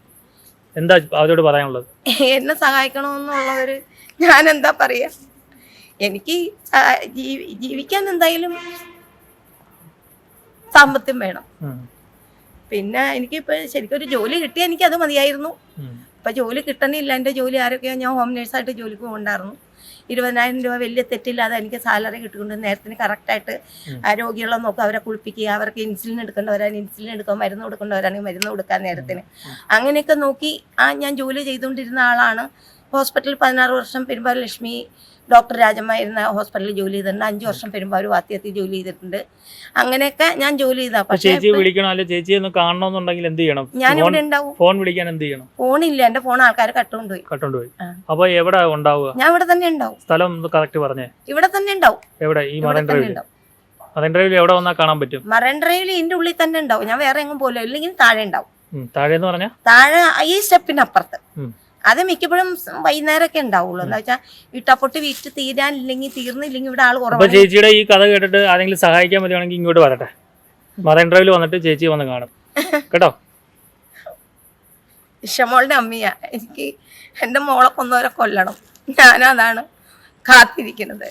എന്താ അവരോട് പറയാനുള്ളത്? എന്നെ സഹായിക്കണമെന്നുള്ളവര് ഞാൻ എന്താ പറയാ? എനിക്ക് ജീവി- ജീവിക്കാൻ എന്തായാലും സാമ്പത്തികം വേണം. ഉം. പിന്നെ എനിക്കിപ്പോ ശരിക്കും ഒരു ജോലി കിട്ടിയ എനിക്ക് അത് മതിയായിരുന്നു. അപ്പൊ ഇപ്പൊ ജോലി കിട്ടണില്ല. എന്റെ ജോലി ആരൊക്കെയോ ഞാൻ ഹോം നേഴ്സായിട്ട് ജോലിക്ക് പോകണ്ടായിരുന്നു. ഇരുപതിനായിരം രൂപ വലിയ തെറ്റില്ലാതെ എനിക്ക് സാലറി കിട്ടുന്നുണ്ട് നേരത്തിന് കറക്റ്റായിട്ട്. രോഗികളെ നോക്കുക അവരെ കുളിപ്പിക്കുക അവർക്ക് ഇൻസുലിൻ എടുക്കേണ്ടവരാണ് ഇൻസുലിൻ എടുക്കാൻ മരുന്ന് കൊടുക്കേണ്ടവരാണെങ്കിൽ മരുന്ന് കൊടുക്കാൻ നേരത്തിന്. അങ്ങനെയൊക്കെ നോക്കി ആ ഞാൻ ജോലി ചെയ്തുകൊണ്ടിരുന്ന ആളാണ്. ഹോസ്പിറ്റലിൽ പതിനാറ് വർഷം പെരുമ്പാവൂർ ലക്ഷ്മി ഡോക്ടർ രാജമായിരുന്ന ഹോസ്പിറ്റലിൽ ജോലി ചെയ്തിട്ടുണ്ട്. അഞ്ച് വർഷം പെരുമ്പാവൂർ വാത്തിയത്തിൽ ജോലി ചെയ്തിട്ടുണ്ട്. അങ്ങനെയൊക്കെ ഞാൻ ജോലി ചെയ്താ. പക്ഷേ ചേച്ചിയെ വിളിക്കണോ? അല്ലെ ചേച്ചിയെ ഒന്ന് കാണണമെന്നുണ്ടെങ്കിൽ എന്ത് ചെയ്യണം? ഞാൻ ഇവിടെ ഉണ്ടാവും. ഫോൺ വിളിക്കാൻ എന്ത് ചെയ്യണം? ഫോൺ ഇല്ല എന്റെ ഫോൺ ആൾക്കാർ കട്ടുകൊണ്ടുപോയി. കട്ടുകൊണ്ടുപോയി. അപ്പൊ എവിടെ ഉണ്ടാവുക? ഞാൻ ഇവിടെ തന്നെ ഉണ്ടാവും. സ്ഥലം ഒന്ന് കറക്റ്റ് പറഞ്ഞേ. ഇവിടെ തന്നെ ഉണ്ടാവും. എവിടെ? ഈ മറൈൻ ഡ്രൈവിൽ ഉണ്ടാവും. മറൈൻ ഡ്രൈവിൽ എവിടെ വന്നാൽ കാണാൻ പറ്റും? മറൈൻ ഡ്രൈവിൽ ഇതിന്റെ ഉള്ളിൽ തന്നെ ഉണ്ടാവും. ഞാൻ വേറെ എങ്ങും പോലും ഇല്ലെങ്കിൽ താഴെ ഉണ്ടാവും. താഴെ എന്ന് പറഞ്ഞാ? താഴെ ഈ സ്റ്റെപ്പിനപ്പുറത്ത്. അത് മിക്കപ്പോഴും വൈകുന്നേരമൊക്കെ ഉണ്ടാവുള്ളൂ. എന്താ വെച്ചാൽ ഇട്ടപ്പൊട്ട് വീട്ടിൽ തീരാനില്ലെങ്കിൽ തീർന്നില്ലെങ്കിൽ ഇവിടെ ആൾ കുറവ് ചേച്ചിയുടെ ഈ കഥ കേട്ടിട്ട് ആരെങ്കിലും സഹായിക്കാൻ പറ്റുകയാണെങ്കിൽ ഇങ്ങോട്ട് വരട്ടെ. മറൈൻ ഡ്രൈവിൽ വന്നിട്ട് ചേച്ചി വന്ന് കാണും. കേട്ടോ? ഇഷമോളുടെ അമ്മയാ. എനിക്ക് എന്റെ മോളെ കൊന്നവരെ കൊല്ലണം. ഞാനതാണ് കാത്തിരിക്കുന്നത്.